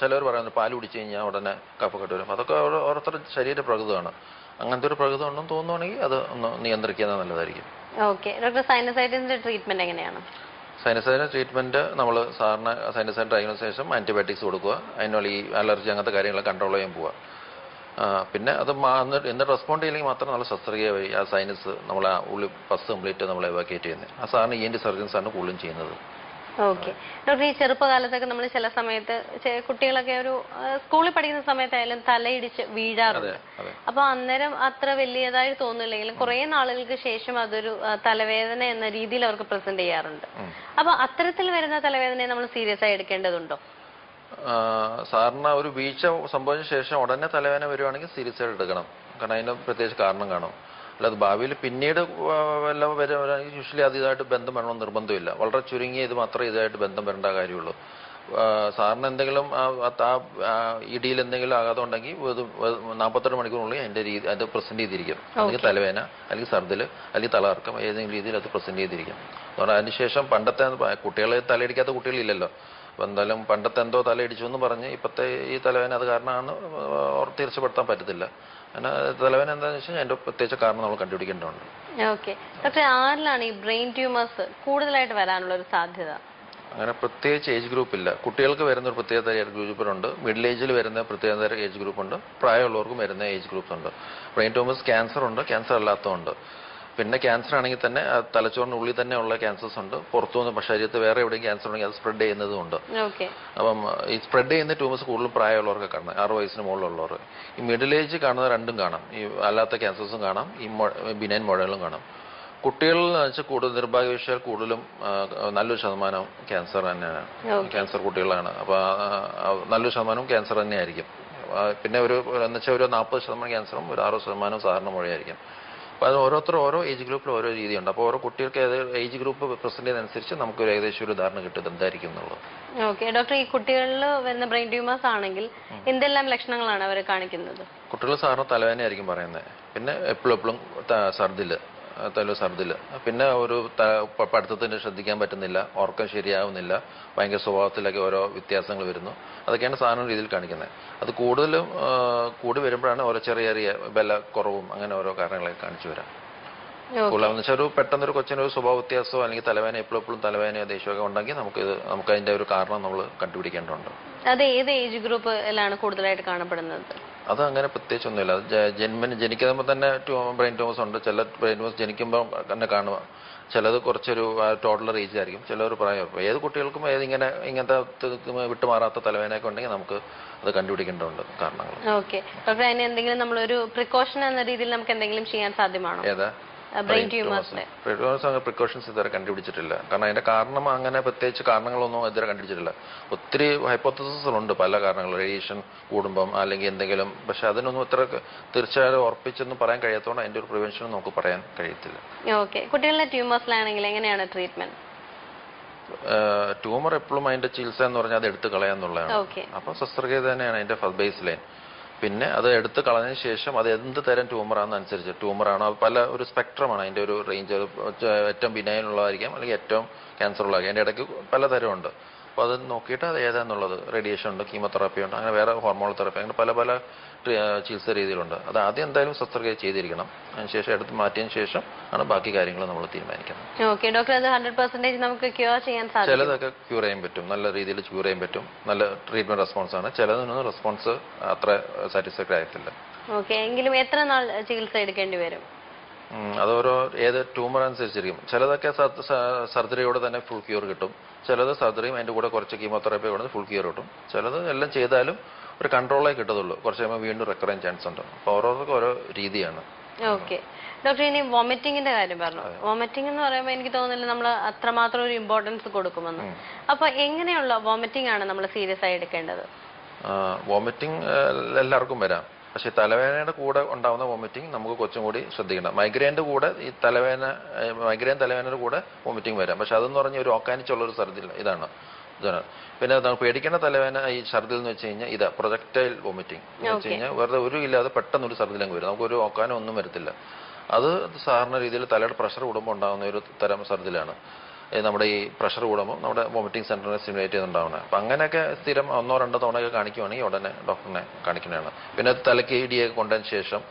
ചിലവർ പറയുന്നത് പാൽ കുടിച്ചു കഴിഞ്ഞാൽ ഉടനെ കഫക്കെട്ട് വരും. അതൊക്കെ ഓരോരുത്തർ ഓരോരുത്തരുടെ ശരീര പ്രകൃതമാണ്. അങ്ങനത്തെ ഒരു പ്രകൃതം ഉണ്ടെന്ന് തോന്നുവാണെങ്കിൽ അത് ഒന്ന് നിയന്ത്രിക്കുന്നത് നല്ലതായിരിക്കും. ഓക്കെ. ഡോക്ടർ ട്രീറ്റ്മെന്റ് എങ്ങനെയാണ്? സൈനസൈന ട്രീറ്റ്മെന്റ് നമ്മൾ സാറിന് സൈനസൈറ്റ് ഡയഗ്നോസ് ശേഷം ആന്റിബയോട്ടിക്സ് കൊടുക്കുക. അതിനുള്ള ഈ അലർജി അങ്ങനത്തെ കാര്യങ്ങൾ കൺട്രോൾ ചെയ്യാൻ പോവുക. പിന്നെ അത് എന്നിട്ട് റെസ്പോണ്ട് ചെയ്യില്ലെങ്കിൽ മാത്രം നമ്മൾ ശസ്ത്രക്രിയ വഴി ആ സൈനസ് നമ്മളെ ഉള്ളിൽ ഉള്ളി പസ് കംപ്ലീറ്റ് നമ്മൾ എവാക്യുവേറ്റ് ചെയ്യുന്നത് ആ സാറിന് ഇ എൻ ടി സർജൻസ് ആണ് കൂടുതലും ചെയ്യുന്നത്. ഓക്കെ. ഡോക്ടർ ഈ ചെറുപ്പകാലത്തൊക്കെ നമ്മൾ ചില സമയത്ത് കുട്ടികളൊക്കെ ഒരു സ്കൂളിൽ പഠിക്കുന്ന സമയത്തായാലും തലയിടിച്ച് വീഴാറുണ്ട്. അപ്പൊ അന്നേരം അത്ര വലിയതായി തോന്നില്ലെങ്കിലും കുറെ നാളുകൾക്ക് ശേഷം അതൊരു തലവേദന എന്ന രീതിയിൽ അവർക്ക് പ്രസന്റ് ചെയ്യാറുണ്ട്. അപ്പൊ അത്തരത്തിൽ വരുന്ന തലവേദനയെ നമ്മൾ സീരിയസ് ആയി എടുക്കേണ്ടതുണ്ടോ? സാറിന് ഒരു വീഴ്ച സംഭവിച്ച ശേഷം ഉടനെ തലവേദന വരുവാണെങ്കിൽ സീരിയസ് ആയിട്ട് എടുക്കണം. കാരണം അതിന് പ്രത്യേകിച്ച് കാരണം കാണും. അല്ലാതെ ഭാവിയിൽ പിന്നീട് എല്ലാം വരുവാണെങ്കിൽ യൂഷ്വലി അത് ഇതായിട്ട് ബന്ധം വരണമെന്ന് നിർബന്ധമില്ല. വളരെ ചുരുങ്ങിയ ഇത് മാത്രമേ ഇതായിട്ട് ബന്ധം വരേണ്ട കാര്യമുള്ളൂ. സാറിന് എന്തെങ്കിലും ആ- ഇടിയിൽ എന്തെങ്കിലും ആഘാതം ഉണ്ടെങ്കിൽ നാൽപ്പത്തെട്ട് മണിക്കൂറിനുള്ളിൽ അതിന്റെ രീതി അത് പ്രസന്റ് ചെയ്തിരിക്കും. അല്ലെങ്കിൽ തലവേന അല്ലെങ്കിൽ സർദിൽ അല്ലെങ്കിൽ തലകറക്കം ഏതെങ്കിലും രീതിയിൽ അത് പ്രസന്റ് ചെയ്തിരിക്കും. അതുകൊണ്ട് അതിനുശേഷം പണ്ടത്തെ കുട്ടികളെ തലയിടിക്കാത്ത കുട്ടികളില്ലല്ലോ. അപ്പൊ എന്തായാലും പണ്ടത്തെ എന്തോ തലയിടിച്ചു എന്ന് പറഞ്ഞ് ഇപ്പോഴത്തെ ഈ തലവേദന അത് കാരണമാണ് തീർച്ചപ്പെടുത്താൻ പറ്റത്തില്ല. അങ്ങനെ തലവേദന എന്താണെന്ന് വെച്ചാൽ അതിന്റെ പ്രത്യേകിച്ച് കാരണം നമ്മൾ കണ്ടുപിടിക്കേണ്ടതുണ്ട്. ഓക്കെ. ഡോക്ടർ ആരിലാണ് ഈ ബ്രെയിൻ ട്യൂമേഴ്സ് കൂടുതലായിട്ട് വരാനുള്ള ഒരു സാധ്യത? അങ്ങനെ പ്രത്യേകിച്ച് ഏജ് ഗ്രൂപ്പ് ഇല്ല. കുട്ടികൾക്ക് വരുന്ന ഒരു പ്രത്യേക തരം ഏജ് ഗ്രൂപ്പുണ്ട് മിഡിൽ ഏജിൽ വരുന്ന പ്രത്യേക തരം ഏജ് ഗ്രൂപ്പ് ഉണ്ട് പ്രായമുള്ളവർക്കും വരുന്ന ഏജ് ഗ്രൂപ്പ് ഉണ്ട്. ബ്രെയിൻ ട്യൂമേഴ്സ് ക്യാൻസർ ഉണ്ട് ക്യാൻസർ അല്ലാത്തതുണ്ട്. പിന്നെ ക്യാൻസർ ആണെങ്കിൽ തന്നെ തലച്ചോറിനുള്ളിൽ തന്നെ ഉള്ള ക്യാൻസേഴ്സ് ഉണ്ട്. പുറത്തുനിന്ന് പക്ഷേ ശരീരത്ത് വേറെ എവിടെയും ക്യാൻസർ ഉണ്ടെങ്കിൽ അത് സ്പ്രെഡ് ചെയ്യുന്നതും ഉണ്ട്. അപ്പം ഈ സ്പ്രെഡ് ചെയ്യുന്ന ട്യൂമേഴ്സ് കൂടുതലും പ്രായമുള്ളവർക്ക് കാണുന്നത് ആറ് വയസ്സിന് മുകളിലുള്ളവർ. ഈ മിഡിൽ ഏജ് കാണുന്ന രണ്ടും കാണാം. ഈ അല്ലാത്ത ക്യാൻസേഴ്സും കാണാം. ഈ ബിനൈൻ മുഴകളും കാണാം. കുട്ടികളിൽ എന്ന് വെച്ചാൽ കൂടുതൽ നിർഭാഗ്യവശാൽ കൂടുതലും നല്ലൊരു ശതമാനം ക്യാൻസർ തന്നെയാണ്. ക്യാൻസർ കുട്ടികളാണ്. അപ്പോൾ നല്ലൊരു ശതമാനം ക്യാൻസർ തന്നെയായിരിക്കും. പിന്നെ ഒരു എന്ന് വെച്ചാൽ ഒരു നാൽപ്പത് ശതമാനം ക്യാൻസറും ഒരു അറുപത് ശതമാനം സാധാരണ മുഴയായിരിക്കും. അപ്പോൾ അത് ഓരോരുത്തർ ഓരോ ഏജ് ഗ്രൂപ്പിൽ ഓരോ രീതിയുണ്ട്. അപ്പോൾ ഓരോ കുട്ടികൾക്ക് ഏത് ഏജ് ഗ്രൂപ്പ് പ്രസന്റ് ചെയ്തനുസരിച്ച് നമുക്ക് ഒരു ഏകദേശം ഒരു ധാരണ കിട്ടും എന്തായിരിക്കും എന്നുള്ളത്. ഓക്കെ ഡോക്ടർ ഈ കുട്ടികളിൽ വരുന്ന ബ്രെയിൻ ട്യൂമേഴ്സ് ആണെങ്കിൽ എന്തെല്ലാം ലക്ഷണങ്ങളാണ് അവർ കാണിക്കുന്നത്? കുട്ടികൾ സാറിന് തലവേദന ആയിരിക്കും പറയുന്നത് പിന്നെ എപ്പോഴും എപ്പോഴും ഛർദിൽ തല ഛർദിൽ പിന്നെ ഒരു പഠിത്തത്തിന് ശ്രദ്ധിക്കാൻ പറ്റുന്നില്ല ഉറക്കം ശരിയാവുന്നില്ല ഭയങ്കര സ്വഭാവത്തിലൊക്കെ ഓരോ വ്യത്യാസങ്ങൾ വരുന്നു. അതൊക്കെയാണ് സാധാരണ രീതിയിൽ കാണിക്കുന്നത്. അത് കൂടുതലും കൂടി വരുമ്പോഴാണ് ഓരോ ചെറിയ ചെറിയ ബല കുറവും അങ്ങനെ ഓരോ കാരണങ്ങളൊക്കെ കാണിച്ചു വരാം. കൂടുതലെന്ന് വെച്ചാൽ ഒരു പെട്ടെന്നൊരു കൊച്ചിനൊരു സ്വഭാവ വ്യത്യാസമോ അല്ലെങ്കിൽ തലവേന എപ്പോഴും എപ്പോഴും തലവേനയോ ദേഷ്യമൊക്കെ ഉണ്ടെങ്കിൽ നമുക്ക് ഇത് നമുക്ക് അതിന്റെ ഒരു കാരണം നമ്മൾ കണ്ടുപിടിക്കേണ്ടതുണ്ട്. അത് ഏത് ഏജ് ഗ്രൂപ്പിലാണ് കൂടുതലായിട്ട് കാണപ്പെടുന്നത്? അത് അങ്ങനെ പ്രത്യേകിച്ചൊന്നുമില്ല. അത് ജന്മന് ജനിക്കുമ്പോൾ തന്നെ ബ്രെയിൻ ട്യൂമേഴ്സ് ഉണ്ട്. ചില ബ്രെയിൻ ട്യൂമേഴ്സ് ജനിക്കുമ്പോൾ തന്നെ കാണുക. ചിലത് കുറച്ചൊരു ടോട്ടൽ റീച്ച് ആയിരിക്കും. ചിലർ പ്രായം ഏത് കുട്ടികൾക്കും ഏത് ഇങ്ങനെ ഇങ്ങനത്തെ വിട്ടുമാറാത്ത തലവേദനയൊക്കെ ഉണ്ടെങ്കിൽ നമുക്ക് അത് കണ്ടുപിടിക്കേണ്ടതുണ്ട് കാരണങ്ങൾ. ഓക്കെ. ഡോക്ടർ അതിന് എന്തെങ്കിലും നമ്മളൊരു പ്രിക്കോഷൻ എന്ന രീതിയിൽ നമുക്ക് എന്തെങ്കിലും ചെയ്യാൻ സാധ്യമാണോ? ഏതാ? ബ്രെയിൻ ട്യൂമേഴ്സിന്റെ പ്രിക്കോഷൻസ് ഇതുവരെ കണ്ടുപിടിച്ചിട്ടില്ല. കാരണം അതിന്റെ കാരണം അങ്ങനെ പ്രത്യേകിച്ച് കാരണങ്ങളൊന്നും ഇതുവരെ കണ്ടുപിടിച്ചിട്ടില്ല. ഒത്തിരി ഹൈപ്പോത്തസിസുകളുണ്ട് പല കാരണങ്ങൾ റേഡിയേഷൻ കൂടുമ്പം അല്ലെങ്കിൽ എന്തെങ്കിലും. പക്ഷെ അതിനൊന്നും ഇത്ര തീർച്ചയായും ഉറപ്പിച്ചെന്ന് പറയാൻ കഴിയാത്തതുകൊണ്ട് അതിന്റെ ഒരു പ്രിവെൻഷൻ നമുക്ക് പറയാൻ കഴിയത്തില്ല. ഓക്കെ കുട്ടികളുടെ ട്യൂമേഴ്സിലാണെങ്കിൽ എങ്ങനെയാണ് ട്രീറ്റ്മെന്റ് ട്യൂമർ എപ്പോഴും അതിന്റെ ചികിത്സ എന്ന് പറഞ്ഞാൽ അത് എടുത്തു കളയാന്നുള്ളതാണ്. അപ്പൊ ശസ്ത്രക്രിയ തന്നെയാണ് അതിന്റെ ബേസ് ലൈൻ പിന്നെ അത് എടുത്ത് കളഞ്ഞതിന് ശേഷം അത് എന്ത് തരം ട്യൂമറാണെന്ന് അനുസരിച്ച്. ട്യൂമറാണോ? പല ഒരു സ്പെക്ട്രമാണ്. അതിന്റെ ഒരു റേഞ്ച് ഏറ്റവും ബിനയനുള്ളതായിരിക്കാം അല്ലെങ്കിൽ ഏറ്റവും ക്യാൻസർ ഉള്ളതായിരിക്കാം. അതിന്റെ ഇടയ്ക്ക് പലതരമുണ്ട്. അപ്പോൾ അത് നോക്കിയിട്ട് അത് ഏതാന്നുള്ളത് റേഡിയേഷൻ ഉണ്ട് കീമോതെറാപ്പി ഉണ്ട് അങ്ങനെ വേറെ ഹോർമോൺ തെറാപ്പി അങ്ങനെ പല പല ചികിത്സ രീതികളുണ്ട് അത് ആദ്യം എന്തായാലും ശസ്ത്രക്രിയ ചെയ്തിരിക്കണം. അതിനുശേഷം എടുത്ത് മാറ്റിയതിന് ശേഷം ആണ് ബാക്കി കാര്യങ്ങൾ നമ്മൾ തീരുമാനിക്കുന്നത്. ഓക്കെ ഡോക്ടർ അത് ഹൺഡ്രഡ് പെർസെന്റേജ് നമുക്ക് ക്യൂർ ചെയ്യാൻ സാധിക്കും. ചിലതൊക്കെ ക്യൂർ ചെയ്യാൻ പറ്റും. നല്ല രീതിയിൽ ക്യൂർ ചെയ്യാൻ പറ്റും. നല്ല ട്രീറ്റ്മെന്റ് റെസ്പോൺസ് ആണ്. ചിലതിനൊന്നും റെസ്പോൺസ് അത്ര സാറ്റിസ്ഫൈഡ് ആയിട്ടില്ല. ഓക്കെ എങ്കിലും എത്ര നാൾ ചികിത്സ എടുക്കേണ്ടി വരും? ഉം, അതോരോ ഏത് ട്യൂമർ അനുസരിച്ചിരിക്കും. ചിലതൊക്കെ സർജറിയോടെ തന്നെ ഫുൾ ക്യൂർ കിട്ടും. ചിലത് സർജറിയും അതിന്റെ കൂടെ കുറച്ച് കീമോതെറാപ്പി കൊടുത്ത് ഫുൾ ക്യൂർ കിട്ടും. ചിലത് എല്ലാം ചെയ്താലും ഒരു കൺട്രോളേ കിട്ടത്തുള്ളൂ. കുറച്ച് കഴിയുമ്പോൾ വീണ്ടും റെക്കറൻ ചാൻസ് ഉണ്ട്. അപ്പോൾ ഓരോരുത്തർക്കും ഓരോ രീതിയാണ്. ഓക്കെ ഡോക്ടർ ഇനി വോമിറ്റിങ്ങിന്റെ കാര്യം പറഞ്ഞു. വോമിറ്റിംഗ് എന്ന് പറയുമ്പോൾ എനിക്ക് തോന്നുന്നില്ല നമ്മൾ അത്രമാത്രം ഒരു ഇമ്പോർട്ടൻസ് കൊടുക്കുമെന്ന്. അപ്പൊ എങ്ങനെയുള്ള വോമിറ്റിംഗ് ആണ് നമ്മൾ സീരിയസ് ആയി എടുക്കേണ്ടത്? വോമിറ്റിംഗ് എല്ലാവർക്കും വരാം. പക്ഷേ തലവേദനയുടെ കൂടെ ഉണ്ടാകുന്ന വോമിറ്റിംഗ് നമുക്ക് കുറച്ചും കൂടി ശ്രദ്ധിക്കണം മൈഗ്രെയിന്റെ കൂടെ ഈ തലവേദന മൈഗ്രെയിൻ തലവേദനയുടെ കൂടെ വോമിറ്റിംഗ് വരാം. പക്ഷെ അതെന്ന് പറഞ്ഞ ഒരു ഓക്കാനിച്ചുള്ളൊരു ഒരു സർജി ഇതാണ്. ഇതാണ്. പിന്നെ പേടിക്കേണ്ട തലവേദന ഈ ഛർദിൽ എന്ന് വെച്ച് കഴിഞ്ഞാൽ ഇതാ പ്രൊജക്ടൈൽ വോമിറ്റിംഗ് എന്ന് വെച്ച്. കഴിഞ്ഞാൽ വെറുതെ ഒരു ഇല്ലാതെ പെട്ടെന്ന് ഒരു ഛർദിലങ്ങ് വരും. നമുക്കൊരു ഓക്കാനോ ഒന്നും വരത്തില്ല. അത് സാധാരണ രീതിയിൽ തലയുടെ പ്രഷർ കൂടുമ്പോൾ ഉണ്ടാകുന്ന ഒരു തരം ഛർദിലാണ് നമ്മുടെ ഈ പ്രഷർ കൂടുമ്പോൾ നമ്മുടെ വോമിറ്റിംഗ് സെന്ററിനെ സ്റ്റിമുലേറ്റ് ചെയ്യുന്നുണ്ടാവുന്നത് അപ്പം അങ്ങനെയൊക്കെ സ്ഥിരം ഒന്നോ രണ്ടോ തവണയൊക്കെ കാണിക്കുവാണെങ്കിൽ ഉടനെ ഡോക്ടറിനെ കാണിക്കുന്നതാണ്. പിന്നെ തലയ്ക്ക് ഇടിയൊക്കെ കൊണ്ടതിന് ശേഷം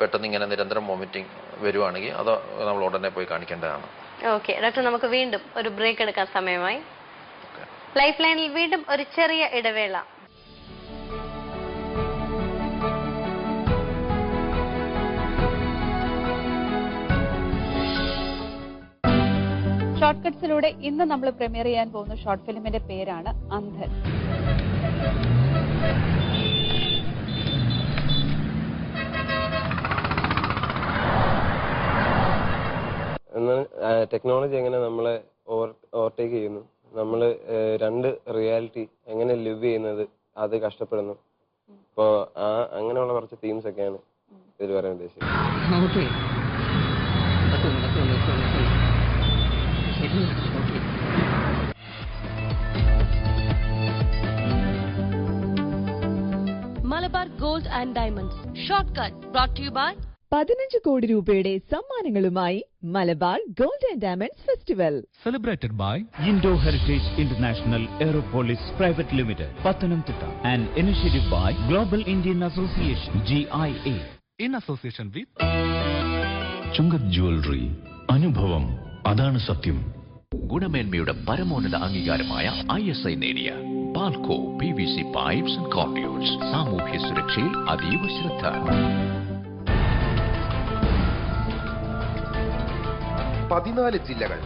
പെട്ടെന്ന് ഇങ്ങനെ നിരന്തരം വോമിറ്റിംഗ് വരുവാണെങ്കിൽ അത് നമ്മൾ ഉടനെ പോയി കാണിക്കേണ്ടതാണ്. ഓക്കെ ഡോക്ടർ നമുക്ക് വീണ്ടും ഒരു ബ്രേക്ക് എടുക്കാൻ സമയമായി. ലൈഫ് ലൈനിൽ വീണ്ടും ഒരു ചെറിയ ഇടവേള. ഷോർട്ട് കട്ട്സിലൂടെ ഇന്ന് നമ്മൾ പ്രീമിയർ ചെയ്യാൻ പോകുന്ന ഷോർട്ട് ഫിലിമിന്റെ പേരാണ് അന്ധൻ. ടെക്നോളജി എങ്ങനെ നമ്മളെ ഓവർടേക്ക് ചെയ്യുന്നു? നമ്മൾ രണ്ട് റിയാലിറ്റി എങ്ങനെ ലിവ് ചെയ്യുന്നത് അത് കഷ്ടപ്പെടുന്നു. അപ്പോൾ ആ അങ്ങനെയുള്ള കുറച്ച് തീംസ് ഒക്കെയാണ് ഇതിൽ പറയാൻ ഉദ്ദേശിക്കുന്നത്. Okay Malabar gold and diamonds short cut brought you by പതിനഞ്ച് കോടി രൂപയുടെ സമ്മാനങ്ങളുമായി Malabar gold and diamonds festival Celebrated by Indo Heritage International Aeropolis Private Limited, Pathanamthitta, and initiative by Global Indian Association, GIA. In association with Chungath jewellery അനുഭവം അതാണ് സത്യം ഗുണമേന്മയുടെ പരമോന്നത അംഗീകാരമായ I S I നേടിയ Palco P V C pipes and conduits സാമൂഹ്യ സുരക്ഷയിൽ അതീവ ശ്രദ്ധ. പതിനാല് ജില്ലകൾ.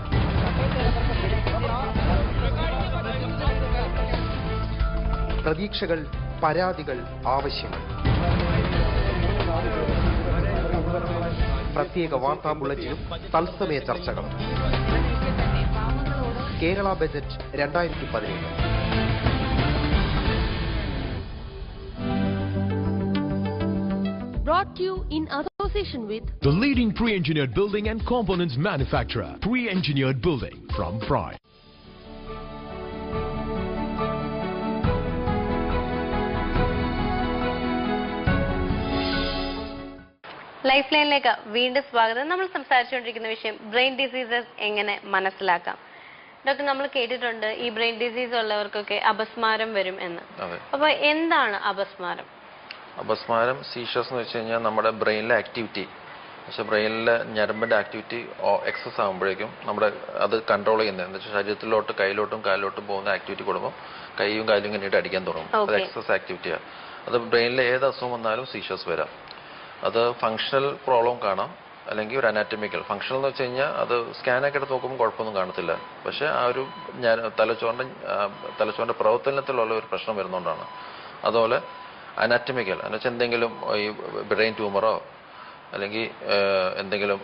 പ്രതീക്ഷകൾ പരാതികൾ ആവശ്യങ്ങൾ. പ്രത്യേക വാർത്താ ബുള്ളറ്റിനും തത്സമയ ചർച്ചകളും കേരള ബജറ്റ് രണ്ടായിരത്തി പതിനേഴ് Brought to you in association with The leading pre-engineered building and components manufacturer, pre-engineered building from Fry. Life ലൈനിലേക്ക് വീണ്ടും സ്വാഗതം നമ്മൾ സംസാരിച്ചുകൊണ്ടിരിക്കുന്ന വിഷയം ബ്രെയിൻ ഡിസീസസ് എങ്ങനെ മനസ്സിലാക്കാം ഡോക്ടർ നമ്മൾ കേട്ടിട്ടുണ്ട്. ഈ ബ്രെയിൻ ഡിസീസ് ഉള്ളവർക്കൊക്കെ അപസ്മാരം വരും എന്ന്. അപ്പൊ എന്താണ് അപസ്മാരം? അപസ്മാരം സീഷസ് എന്ന് വെച്ച് കഴിഞ്ഞാൽ നമ്മുടെ ബ്രെയിനിലെ ആക്ടിവിറ്റി പക്ഷെ ബ്രെയിനിലെ ഞരമ്പിന്റെ ആക്ടിവിറ്റി എക്സസ് ആകുമ്പോഴേക്കും നമ്മുടെ അത് കൺട്രോൾ ചെയ്യുന്നത്. എന്ന് വെച്ചാൽ ശരീരത്തിലോട്ട് കയ്യിലോട്ടും കാലിലോട്ടും പോകുന്ന ആക്ടിവിറ്റി കൊടുമ്പോൾ കൈയും കാലും ഇങ്ങനെ അടിക്കാൻ തുടങ്ങും. അത്. എക്സസ് ആക്ടിവിറ്റിയാണ് അത് ബ്രെയിനിലെ ഏത് അസുഖം വന്നാലും സീഷസ് വരാം. അത് ഫങ്ഷണൽ പ്രോബ്ലം കാണാം. അല്ലെങ്കിൽ ഒരു അനാറ്റമിക്കൽ ഫങ്ഷണൽ എന്ന് വെച്ച് കഴിഞ്ഞാൽ അത് സ്കാനൊക്കെ എടുത്ത് നോക്കുമ്പോൾ കുഴപ്പമൊന്നും കാണത്തില്ല. പക്ഷേ ആ ഒരു ഞാൻ തലച്ചോറിന്റെ തലച്ചോറിന്റെ പ്രവർത്തനത്തിലുള്ള ഒരു പ്രശ്നം വരുന്നതുകൊണ്ടാണ് അതുപോലെ അനാറ്റമിക്കൽ എന്ന് വെച്ചാൽ എന്തെങ്കിലും ഈ ബ്രെയിൻ ട്യൂമറോ അല്ലെങ്കിൽ എന്തെങ്കിലും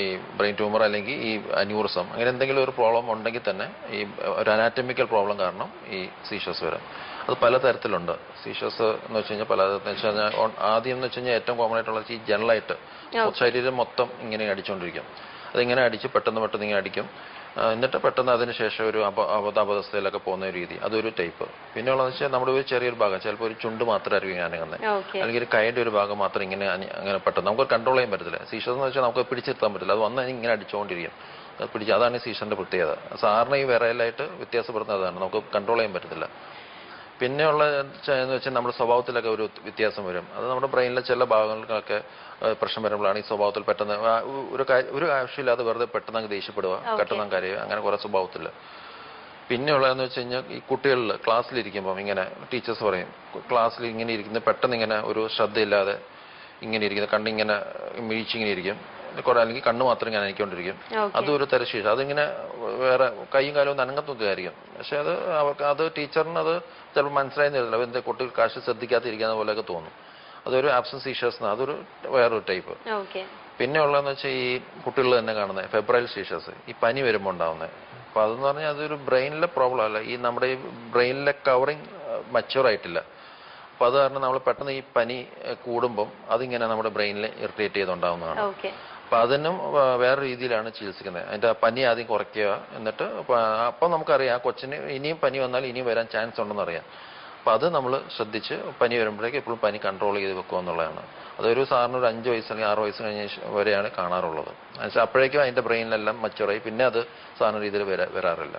ഈ ബ്രെയിൻ ട്യൂമർ അല്ലെങ്കിൽ ഈ അന്യൂറിസം അങ്ങനെ എന്തെങ്കിലും ഒരു പ്രോബ്ലം ഉണ്ടെങ്കിൽ തന്നെ ഈ ഒരു അനാറ്റമിക്കൽ പ്രോബ്ലം കാരണം ഈ സീഷസ് വരാം. അത് പലതരത്തിലുണ്ട് സീഷസ് എന്ന് വെച്ച് കഴിഞ്ഞാൽ പല എന്ന് വെച്ച് കഴിഞ്ഞാൽ ആദ്യം എന്ന് വെച്ച് കഴിഞ്ഞാൽ ഏറ്റവും കോമൺ ആയിട്ടുള്ള ഈ ജനറലായിട്ട് ശരീരം മൊത്തം ഇങ്ങനെ അടിച്ചുകൊണ്ടിരിക്കും അതിങ്ങനെ അടിച്ച് പെട്ടെന്ന് പെട്ടെന്ന് ഇങ്ങനെ അടിക്കും. എന്നിട്ട് പെട്ടെന്ന് അതിന് ശേഷം ഒരു അപ പോകുന്ന ഒരു രീതി. അതൊരു ടൈപ്പ് പിന്നെ ഉള്ളതെന്ന് വെച്ചാൽ നമ്മുടെ ഒരു ചെറിയൊരു ഭാഗം ചിലപ്പോൾ ഒരു ചുണ്ട് മാത്രമായിരിക്കും ഇങ്ങനെ അനങ്ങുന്നത് അല്ലെങ്കിൽ ഒരു കൈയുടെ ഒരു ഭാഗം മാത്രം ഇങ്ങനെ അങ്ങനെ പെട്ടെന്ന്. നമുക്ക് കൺട്രോൾ ചെയ്യാൻ പറ്റത്തില്ല. സീഷസ് എന്ന് വെച്ചാൽ നമുക്ക് പിടിച്ചിരുത്താൻ പറ്റില്ല. അത് വന്ന് ഇങ്ങനെ അടിച്ചുകൊണ്ടിരിക്കും പിടിച്ച് അതാണ് സീഷന്റെ പ്രത്യേകത. സാറിന് ഈ വിറയലായിട്ട് വ്യത്യാസപ്പെടുന്നത് അതാണ്. നമുക്ക് കൺട്രോൾ ചെയ്യാൻ പറ്റത്തില്ല. പിന്നെയുള്ള എന്ന് വെച്ചാൽ നമ്മുടെ സ്വഭാവത്തിലൊക്കെ ഒരു വ്യത്യാസം വരും. അത് നമ്മുടെ ബ്രെയിനിലെ ചില ഭാഗങ്ങൾക്കൊക്കെ പ്രശ്നം വരുമ്പോഴാണ് ഈ സ്വഭാവത്തിൽ പെട്ടെന്ന് ഒരു ഒരു ആവശ്യമില്ലാതെ വെറുതെ പെട്ടെന്ന് അങ്ങ് ദേഷ്യപ്പെടുക. പെട്ടെന്ന് കരയുക അങ്ങനെ കുറെ സ്വഭാവത്തിൽ പിന്നെയുള്ളതെന്ന് വെച്ച് കഴിഞ്ഞാൽ ഈ കുട്ടികളിൽ ക്ലാസ്സിലിരിക്കുമ്പം ഇങ്ങനെ ടീച്ചേഴ്സ് പറയും ക്ലാസ്സിൽ ഇങ്ങനെ ഇരിക്കുന്ന പെട്ടെന്ന് ഇങ്ങനെ ഒരു ശ്രദ്ധയില്ലാതെ ഇങ്ങനെ ഇരിക്കുന്ന കണ്ണിങ്ങനെ മിഴിച്ചിങ്ങനെ ഇരിക്കും. കുറെ അല്ലെങ്കിൽ കണ്ണ് മാത്രം ഇങ്ങനെ അനക്കൊണ്ടിരിക്കും. അതും ഒരു തരശീഷ അതിങ്ങനെ വേറെ കൈയും കാലവും ഒന്നും അനങ്ങത്തൊന്നുമായിരിക്കും പക്ഷെ അത് അവർക്ക് അത് ടീച്ചറിന് അത് ചിലപ്പോൾ മനസ്സിലായി തരില്ല. എന്താ കുട്ടികൾ കാശ് ശ്രദ്ധിക്കാതിരിക്കുന്ന പോലെയൊക്കെ തോന്നും. അതൊരു ആബ്സൻസ് സീഷേഴ്സ് അതൊരു വേറൊരു ടൈപ്പ് പിന്നെ ഉള്ളതെന്ന് വെച്ചാൽ ഈ കുട്ടികളിൽ തന്നെ കാണുന്നത് ഫെബ്രൈൽ സീഷേഴ്സ് ഈ പനി വരുമ്പോൾ ഉണ്ടാവുന്നത് അപ്പൊ അതെന്ന് പറഞ്ഞാൽ അതൊരു ബ്രെയിനിലെ പ്രോബ്ലം അല്ല. ഈ നമ്മുടെ ഈ ബ്രെയിനിലെ കവറിങ് മച്ചുവർ ആയിട്ടില്ല. അപ്പൊ അത് കാരണം നമ്മൾ പെട്ടെന്ന് ഈ പനി കൂടുമ്പം അതിങ്ങനെ നമ്മുടെ ബ്രെയിനിൽ ഇറിറ്റേറ്റ് ചെയ്തുണ്ടാവുന്നതാണ്. അപ്പൊ അതിനും വേറെ രീതിയിലാണ് ചികിത്സിക്കുന്നത്. അതിന്റെ ആ പനി ആദ്യം കുറയ്ക്കുക എന്നിട്ട് അപ്പം നമുക്കറിയാം കൊച്ചിന് ഇനിയും പനി വന്നാൽ ഇനിയും വരാൻ ചാൻസ് ഉണ്ടെന്ന് അറിയാം. അപ്പൊ അത് നമ്മൾ ശ്രദ്ധിച്ച് പനി വരുമ്പോഴേക്ക് എപ്പോഴും പനി കൺട്രോൾ ചെയ്ത് വെക്കുക എന്നുള്ളതാണ്. അതൊരു സാറിന് ഒരു അഞ്ച് വയസ്സ് അല്ലെങ്കിൽ ആറ് വയസ്സ് കഴിഞ്ഞ വരെയാണ് കാണാറുള്ളത്. അപ്പോഴേക്കും അതിന്റെ ബ്രെയിനിലെല്ലാം മച്ചുറായി പിന്നെ അത് സാധാരണ രീതിയിൽ വരാ വരാറില്ല.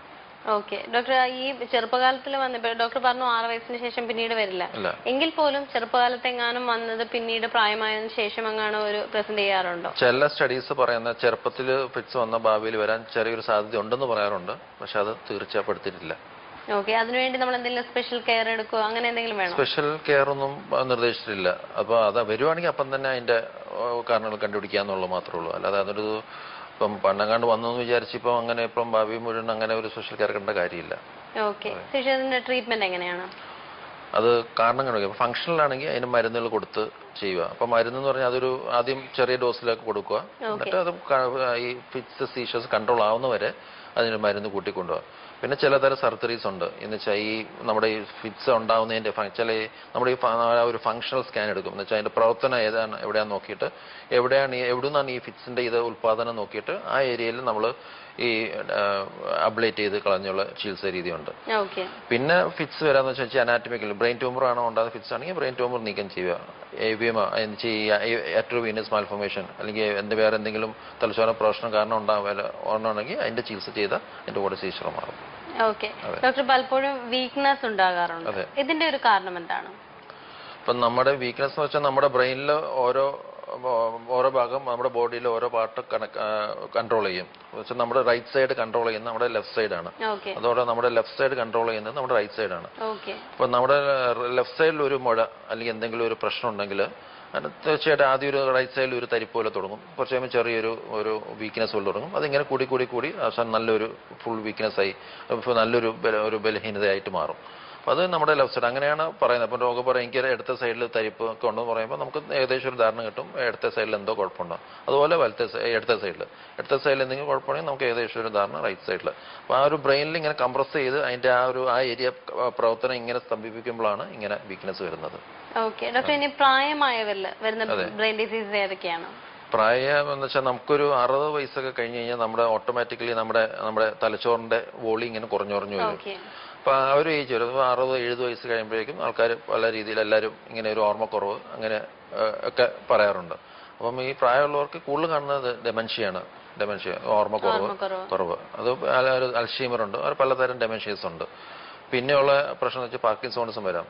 ഓക്കെ ഡോക്ടർ ഈ ചെറുപ്പകാലത്തിൽ വന്നപ്പോൾ ഡോക്ടർ പറഞ്ഞു ആറ് വയസ്സിന് ശേഷം പിന്നീട് വരില്ല. എങ്കിൽ പോലും ചെറുപ്പകാലത്ത് എങ്ങാനും വന്നത് പിന്നീട് പ്രായമായതിനു ശേഷം എങ്ങാനും ഒരു പ്രസന്റ് ചെയ്യാറുണ്ടോ? ചില സ്റ്റഡീസ് പറയുന്ന ചെറുപ്പത്തിൽ ഫിറ്റ്സ് വന്ന ഭാവിയിൽ വരാൻ ചെറിയൊരു സാധ്യത ഉണ്ടെന്ന് പറയാറുണ്ട്. പക്ഷെ അത് തീർച്ചയായിട്ടില്ല ഓക്കെ അതിനുവേണ്ടി നമ്മൾ എന്തെങ്കിലും സ്പെഷ്യൽ കെയർ എടുക്കുക അങ്ങനെ എന്തെങ്കിലും വേണോ? സ്പെഷ്യൽ കെയർ ഒന്നും നിർദ്ദേശിച്ചിട്ടില്ല. അപ്പോൾ അത് വരുവാണെങ്കിൽ അപ്പം തന്നെ അതിന്റെ കാരണങ്ങൾ കണ്ടുപിടിക്കുക എന്നുള്ളത് മാത്രമേ ഉള്ളൂ. അല്ലാതെ അതൊരു ഇപ്പം പണ്ടങ്ങാണ്ട് വന്നു എന്ന് വിചാരിച്ച് ഇപ്പം അങ്ങനെ ഇപ്പം ഭാവി മുഴുവൻ അങ്ങനെ ഒരു സോഷ്യൽ കെയർ കണ്ട കാര്യമില്ല. ഓക്കെ ട്രീറ്റ്മെന്റ് എങ്ങനെയാണ്? അത് കാരണം കണ്ടുപിടിക്കുക ഫങ്ഷണൽ ആണെങ്കിൽ അതിന് മരുന്നുകൾ കൊടുത്ത് ചെയ്യുക. അപ്പം മരുന്ന് എന്ന് പറഞ്ഞാൽ അതൊരു ആദ്യം ചെറിയ ഡോസിലൊക്കെ കൊടുക്കുക. എന്നിട്ട് അത് ഈ ഫിറ്റ്സ് സീഷസ് കൺട്രോൾ ആവുന്നവരെ അതിന് മരുന്ന് കൂട്ടിക്കൊണ്ടുപോകുക പിന്നെ ചിലതരം സർജറീസ് ഉണ്ട്. എന്ന് വെച്ചാൽ ഈ നമ്മുടെ ഈ ഫിറ്റ്സ് ഉണ്ടാകുന്നതിന്റെ ചില നമ്മുടെ ഈ ഒരു ഫങ്ഷണൽ സ്കാൻ എടുക്കും. എന്ന് വെച്ചാൽ അതിന്റെ പ്രവർത്തനം ഏതാണ് എവിടെയാണ് നോക്കിയിട്ട് എവിടെയാണ് ഈ എവിടെ നിന്നാണ് ഈ ഫിറ്റ്സിന്റെ ഇത് ഉൽപാദനം നോക്കിയിട്ട് ആ ഏരിയയിൽ നമ്മൾ ഈ അബ്ലേറ്റ് ചെയ്ത് കളഞ്ഞുള്ള ചികിത്സാ രീതിയുണ്ട്. ഓക്കെ. പിന്നെ ഫിറ്റ്സ് വരാന്ന് വെച്ചാൽ അനാറ്റമിക്കൽ ബ്രെയിൻ ട്യൂമർ ആണോ ഉണ്ടാകുന്ന ഫിറ്റ്സ് ആണെങ്കിൽ ബ്രെയിൻ ട്യൂമർ നീക്കം ചെയ്യുക. A V M arteriovenous malformation അല്ലെങ്കിൽ എന്ത് വേറെ എന്തെങ്കിലും തലച്ചോറ പ്രശ്നം കാരണം ഉണ്ടാവുക ഉണ്ടെങ്കിൽ അതിന്റെ ചികിത്സ ചെയ്താൽ അതിന്റെ കൂടെ സീശ്വർ മാറും. ഓക്കെ. ഡോക്ടർ പലപ്പോഴും വീക്ക്നെസ് ഉണ്ടാകാറുണ്ട്. ഇതിന്റെ ഒരു കാരണം എന്താണ്? ഇപ്പം നമ്മുടെ വീക്ക്നെസ് എന്ന് വെച്ചാൽ നമ്മുടെ ബ്രെയിനിൽ ഓരോ ഓരോ ഭാഗം നമ്മുടെ ബോഡിയിൽ ഓരോ പാർട്ട് കൺട്രോൾ ചെയ്യും. വെച്ചാൽ നമ്മുടെ റൈറ്റ് സൈഡ് കൺട്രോൾ ചെയ്യുന്നത് നമ്മുടെ ലെഫ്റ്റ് സൈഡാണ് ആണ്. അതോടെ നമ്മുടെ ലെഫ്റ്റ് സൈഡ് കൺട്രോൾ ചെയ്യുന്നത് നമ്മുടെ റൈറ്റ് സൈഡാണ് ആണ്. അപ്പൊ നമ്മുടെ ലെഫ്റ്റ് സൈഡിൽ ഒരു മുഴ അല്ലെങ്കിൽ എന്തെങ്കിലും ഒരു പ്രശ്നം ഉണ്ടെങ്കിൽ അതിന് തീർച്ചയായിട്ടും ആദ്യം ഒരു റൈറ്റ് സൈഡിൽ ഒരു തരിപ്പ് പോലെ തുടങ്ങും. കുറച്ച് കഴിയുമ്പോൾ ചെറിയൊരു ഒരു വീക്ക്നെസ് പോലെ തുടങ്ങും. അതിങ്ങനെ കൂടി കൂടി കൂടി അവസാനം നല്ലൊരു ഫുൾ വീക്ക്നെസ് ആയി നല്ലൊരു ഒരു ബലഹീനതയായിട്ട് മാറും. അപ്പോൾ അത് നമ്മുടെ ലെഫ്റ്റ് സൈഡ് അങ്ങനെയാണ് പറയുന്നത്. അപ്പോൾ രോഗം പറയും എനിക്ക് ഇടത്തെ സൈഡിൽ തരിപ്പ് ഒക്കെ ഉണ്ടെന്ന് പറയുമ്പോൾ നമുക്ക് ഏകദേശം ഒരു ധാരണ കിട്ടും ഇടത്തെ സൈഡിൽ എന്തോ കുഴപ്പമുണ്ടോ. അതുപോലെ വലത്തെ ഇടത്തെ സൈഡിൽ ഇടത്തെ സൈഡിൽ എന്തെങ്കിലും കുഴപ്പമുണ്ടെങ്കിൽ നമുക്ക് ഏകദേശം ഒരു ധാരണ റൈറ്റ് സൈഡിൽ അപ്പോൾ ആ ഒരു ബ്രെയിനിൽ ഇങ്ങനെ കംപ്രസ് ചെയ്ത് അതിന്റെ ആ ഒരു ആ ഏരിയ പ്രവർത്തനം ഇങ്ങനെ സ്തംഭിപ്പിക്കുമ്പോഴാണ് ഇങ്ങനെ വീക്ക്നെസ് വരുന്നത്. ഓക്കെ ഡോക്ടർ ഇനി പ്രായമായവരിൽ വരുന്ന ബ്രെയിൻ ഡിസീസ് ഏതൊക്കെയാണ്? പ്രായം എന്ന് വെച്ചാൽ നമുക്കൊരു അറുപത് വയസ്സൊക്കെ കഴിഞ്ഞ് കഴിഞ്ഞാൽ നമ്മുടെ ഓട്ടോമാറ്റിക്കലി നമ്മുടെ നമ്മുടെ തലച്ചോറിന്റെ വോളി ഇങ്ങനെ കുറഞ്ഞു കുറഞ്ഞു വരും അപ്പൊ ആ ഒരു ഏജ് വരും. അറുപത് എഴുപത് വയസ്സ് കഴിയുമ്പോഴേക്കും ആൾക്കാർ പല രീതിയിൽ എല്ലാവരും ഇങ്ങനെ ഒരു ഓർമ്മക്കുറവ് അങ്ങനെ ഒക്കെ പറയാറുണ്ട്. അപ്പം ഈ പ്രായമുള്ളവർക്ക് കൂടുതൽ കാണുന്നത് ഡെമൻഷ്യയാണ് ഡെമൻഷ്യ ഓർമ്മക്കുറവ്. കുറവ്. അത് അൽഷീമർ ഉണ്ട് അങ്ങനെ പലതരം ഡെമൻഷ്യസ് ഉണ്ട്. പിന്നെയുള്ള പ്രശ്നം എന്ന് വെച്ചാൽ പാർക്കിൻസോണിസം വരാം.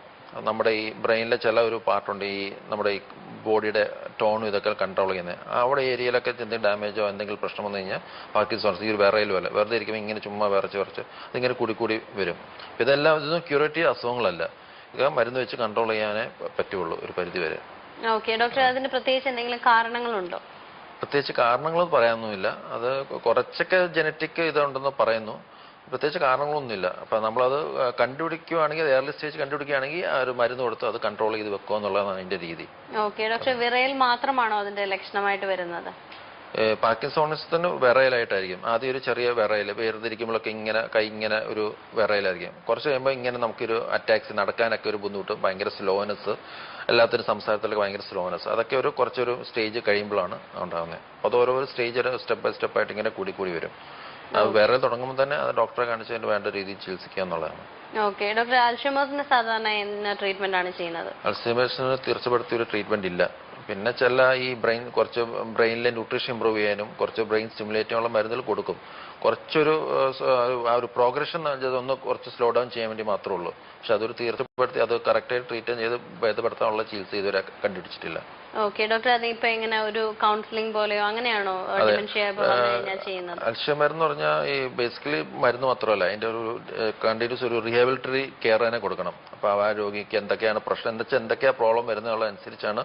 നമ്മുടെ ഈ ബ്രെയിനിലെ ചില ഒരു പാർട്ടുണ്ട് ഈ നമ്മുടെ ഈ ബോഡിയുടെ ടോണും ഇതൊക്കെ കൺട്രോൾ ചെയ്യുന്നത്. അവിടെ ഏരിയയിലൊക്കെ എന്തെങ്കിലും ഡാമേജോ എന്തെങ്കിലും പ്രശ്നം വന്നു കഴിഞ്ഞാൽ ബാക്കി പാർക്കിൻസോൺസ് ഈ ഒരു വിറയിലും അല്ല. വെറുതെ ഇരിക്കുമ്പോൾ ഇങ്ങനെ ചുമ്മാ വിറച്ച് വിറച്ച് അതിങ്ങനെ കൂടി കൂടി വരും. ഇതെല്ലാം ഇതൊന്നും ക്യൂറേറ്റീവ് അസുഖങ്ങളല്ല. ഇത് മരുന്ന് വെച്ച് കൺട്രോൾ ചെയ്യാനേ പറ്റുള്ളൂ ഒരു പരിധി വരെ. ഓക്കെ ഡോക്ടർ അതിന് പ്രത്യേകിച്ച് എന്തെങ്കിലും കാരണങ്ങളുണ്ടോ? പ്രത്യേകിച്ച് കാരണങ്ങളൊന്നും പറയാനൊന്നുമില്ല. അത് കുറച്ചൊക്കെ ജനറ്റിക് ഇതുണ്ടെന്ന് പറയുന്നു. പ്രത്യേകിച്ച് കാരണങ്ങളൊന്നുമില്ല. അപ്പൊ നമ്മളത് കണ്ടുപിടിക്കുകയാണെങ്കിൽ ഏർലി സ്റ്റേജ് കണ്ടുപിടിക്കുകയാണെങ്കിൽ ആ ഒരു മരുന്ന് കൊടുത്ത് അത് കൺട്രോൾ ചെയ്ത് വെക്കുക എന്നുള്ളതാണ് അതിന്റെ രീതി. ഓക്കെ. ഡോക്ടർ വിറയൽ മാത്രമാണോ അതിന്റെ ലക്ഷണമായിട്ട് വരുന്നത്? പാർക്കിൻസോണിസത്തിന് വിറയലായിട്ടായിരിക്കും. ആദ്യം ഒരു ചെറിയ വിറയൽ വേർതിരിക്കുമ്പോഴൊക്കെ ഇങ്ങനെ കൈ ഇങ്ങനെ ഒരു വിറയലായിരിക്കും. കുറച്ച് കഴിയുമ്പോൾ ഇങ്ങനെ നമുക്കൊരു അറ്റാക്സ് നടക്കാനൊക്കെ ഒരു ബുദ്ധിമുട്ട് ഭയങ്കര സ്ലോനെസ് എല്ലാത്തിനും സംസാരത്തിലൊക്കെ ഭയങ്കര സ്ലോനെസ് അതൊക്കെ ഒരു കുറച്ചൊരു സ്റ്റേജ് കഴിയുമ്പോഴാണ് ഉണ്ടാകുന്നത് അത് ഓരോ സ്റ്റേജ് സ്റ്റെപ്പ് ബൈ സ്റ്റെപ്പ് ആയിട്ട് ഇങ്ങനെ കൂടി കൂടി വരും. വിറയൽ തുടങ്ങുമ്പോൾ തന്നെ അത് ഡോക്ടറെ കാണിച്ചതിന് വേണ്ട രീതിയിൽ ചികിത്സിക്കുക എന്നുള്ളതാണ്. ഓക്കെ. ഡോക്ടർ അൽഷമേഴ്സിന് സാധാരണ എന്ന ട്രീറ്റ്മെന്റ് ആണ് ചെയ്യുന്നത്? അൽഷമേഴ്സിന് തീർച്ചപ്പെടുത്തിയ ഒരു ട്രീറ്റ്മെന്റ് ഇല്ല. പിന്നെ ചില ഈ ബ്രെയിൻ കുറച്ച് ബ്രെയിനിലെ ന്യൂട്രീഷൻ ഇമ്പ്രൂവ് ചെയ്യാനും കുറച്ച് ബ്രെയിൻ സ്റ്റിമുലേറ്റ് ഉള്ള മരുന്നുകൾ കൊടുക്കും. കുറച്ചൊരു ആ ഒരു പ്രോഗ്രഷൻ ഒന്ന് കുറച്ച് സ്ലോ ഡൗൺ ചെയ്യാൻ വേണ്ടി മാത്രമേ ഉള്ളൂ. പക്ഷെ അതൊരു തീർച്ചപ്പെടുത്തി അത് കറക്റ്റായി ട്രീറ്റ് ചെയ്ത് ഭേദപ്പെടുത്താനുള്ള ചികിത്സ ഇതുവരെ കണ്ടുപിടിച്ചിട്ടില്ല. ഓക്കെ ഡോക്ടർ അത് ഇപ്പൊ എങ്ങനെ ഒരു കൗൺസിലിംഗ് പോലെയോ അങ്ങനെയാണോ അൽഷ്യ അൽഷമർ എന്ന് പറഞ്ഞാൽ ഈ ബേസിക്കലി മരുന്ന് മാത്രമല്ല അതിന്റെ ഒരു കണ്ടിന്യൂസ് ഒരു റിഹാബിലിറ്ററി കെയർ തന്നെ കൊടുക്കണം. അപ്പൊ ആ രോഗിക്ക് എന്തൊക്കെയാണ് പ്രശ്നം എന്താ വെച്ചാൽ എന്തൊക്കെയാ പ്രോബ്ലം വരുന്നുള്ള അനുസരിച്ചാണ്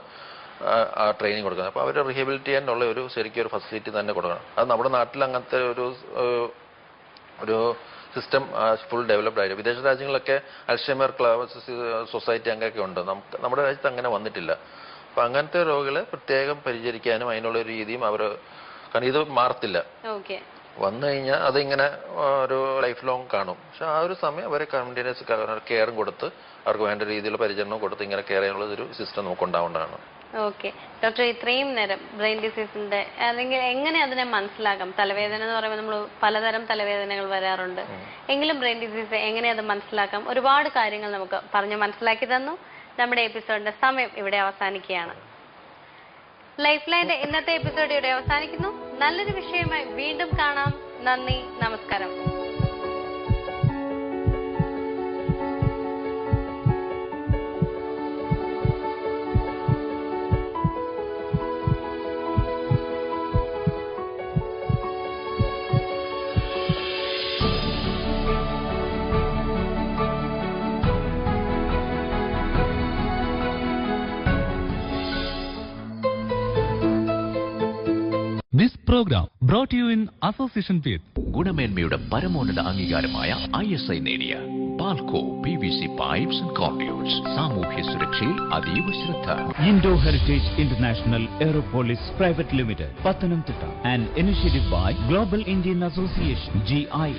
ട്രെയിനിങ് കൊടുക്കുന്നത് അപ്പോൾ അവരെ റീഹബിലിറ്റ് ചെയ്യാനുള്ള ഒരു ശരിക്കും ഒരു ഫെസിലിറ്റി തന്നെ കൊടുക്കണം. അത് നമ്മുടെ നാട്ടിൽ അങ്ങനത്തെ ഒരു ഒരു സിസ്റ്റം ഫുൾ ഡെവലപ്ഡ് ആയിട്ട്. വിദേശ രാജ്യങ്ങളിലൊക്കെ അൽഷമർ ക്ലബ് സൊസൈറ്റി അങ്ങനെയൊക്കെ ഉണ്ട്. നമുക്ക് നമ്മുടെ രാജ്യത്ത് അങ്ങനെ വന്നിട്ടില്ല. അപ്പൊ അങ്ങനത്തെ രോഗികളെ പ്രത്യേകം പരിചരിക്കാനും അതിനുള്ള ഒരു രീതിയും അവർ കാരണം ഇത് മാറത്തില്ല. വന്നു കഴിഞ്ഞാൽ അതിങ്ങനെ ഒരു ലൈഫ് ലോങ് കാണും. പക്ഷെ ആ ഒരു സമയം അവരെ കണ്ടിന്യൂസ് കെയറും കൊടുത്ത് അവർക്ക് വേണ്ട രീതിയിലുള്ള പരിചരണവും കൊടുത്ത് ഇങ്ങനെ കെയർ ചെയ്യാനുള്ള ഒരു സിസ്റ്റം നമുക്ക് ഉണ്ടാവേണ്ടതാണ്. ഓക്കെ ഡോക്ടർ ഇത്രയും നേരം ബ്രെയിൻ ഡിസീസിന്റെ അല്ലെങ്കിൽ എങ്ങനെ അതിനെ മനസ്സിലാക്കാം? തലവേദന എന്ന് പറയുമ്പോൾ നമ്മൾ പലതരം തലവേദനകൾ വരാറുണ്ട്. എങ്കിലും ബ്രെയിൻ ഡിസീസ് എങ്ങനെ അത് മനസ്സിലാക്കാം? ഒരുപാട് കാര്യങ്ങൾ നമുക്ക് പറഞ്ഞ് മനസ്സിലാക്കി തന്നു. നമ്മുടെ എപ്പിസോഡിന്റെ സമയം ഇവിടെ അവസാനിക്കുകയാണ്. ലൈഫ് ലൈന്റെ ഇന്നത്തെ എപ്പിസോഡ് ഇവിടെ അവസാനിക്കുന്നു. നല്ലൊരു വിഷയമായി വീണ്ടും കാണാം. നന്ദി. നമസ്കാരം. Program brought you in association with ഗുണമേന്മയുടെ പരമോന്നത അംഗീകാരമായ ഐ എസ് ഐ നേടിയ Balco P V C pipes and conduits സാമൂഹ്യ സുരക്ഷയിൽ അതീവ ശ്രദ്ധ Indo Heritage International Aeropolis Private Limited, Pathanamthitta, an initiative by Global Indian Association, GI.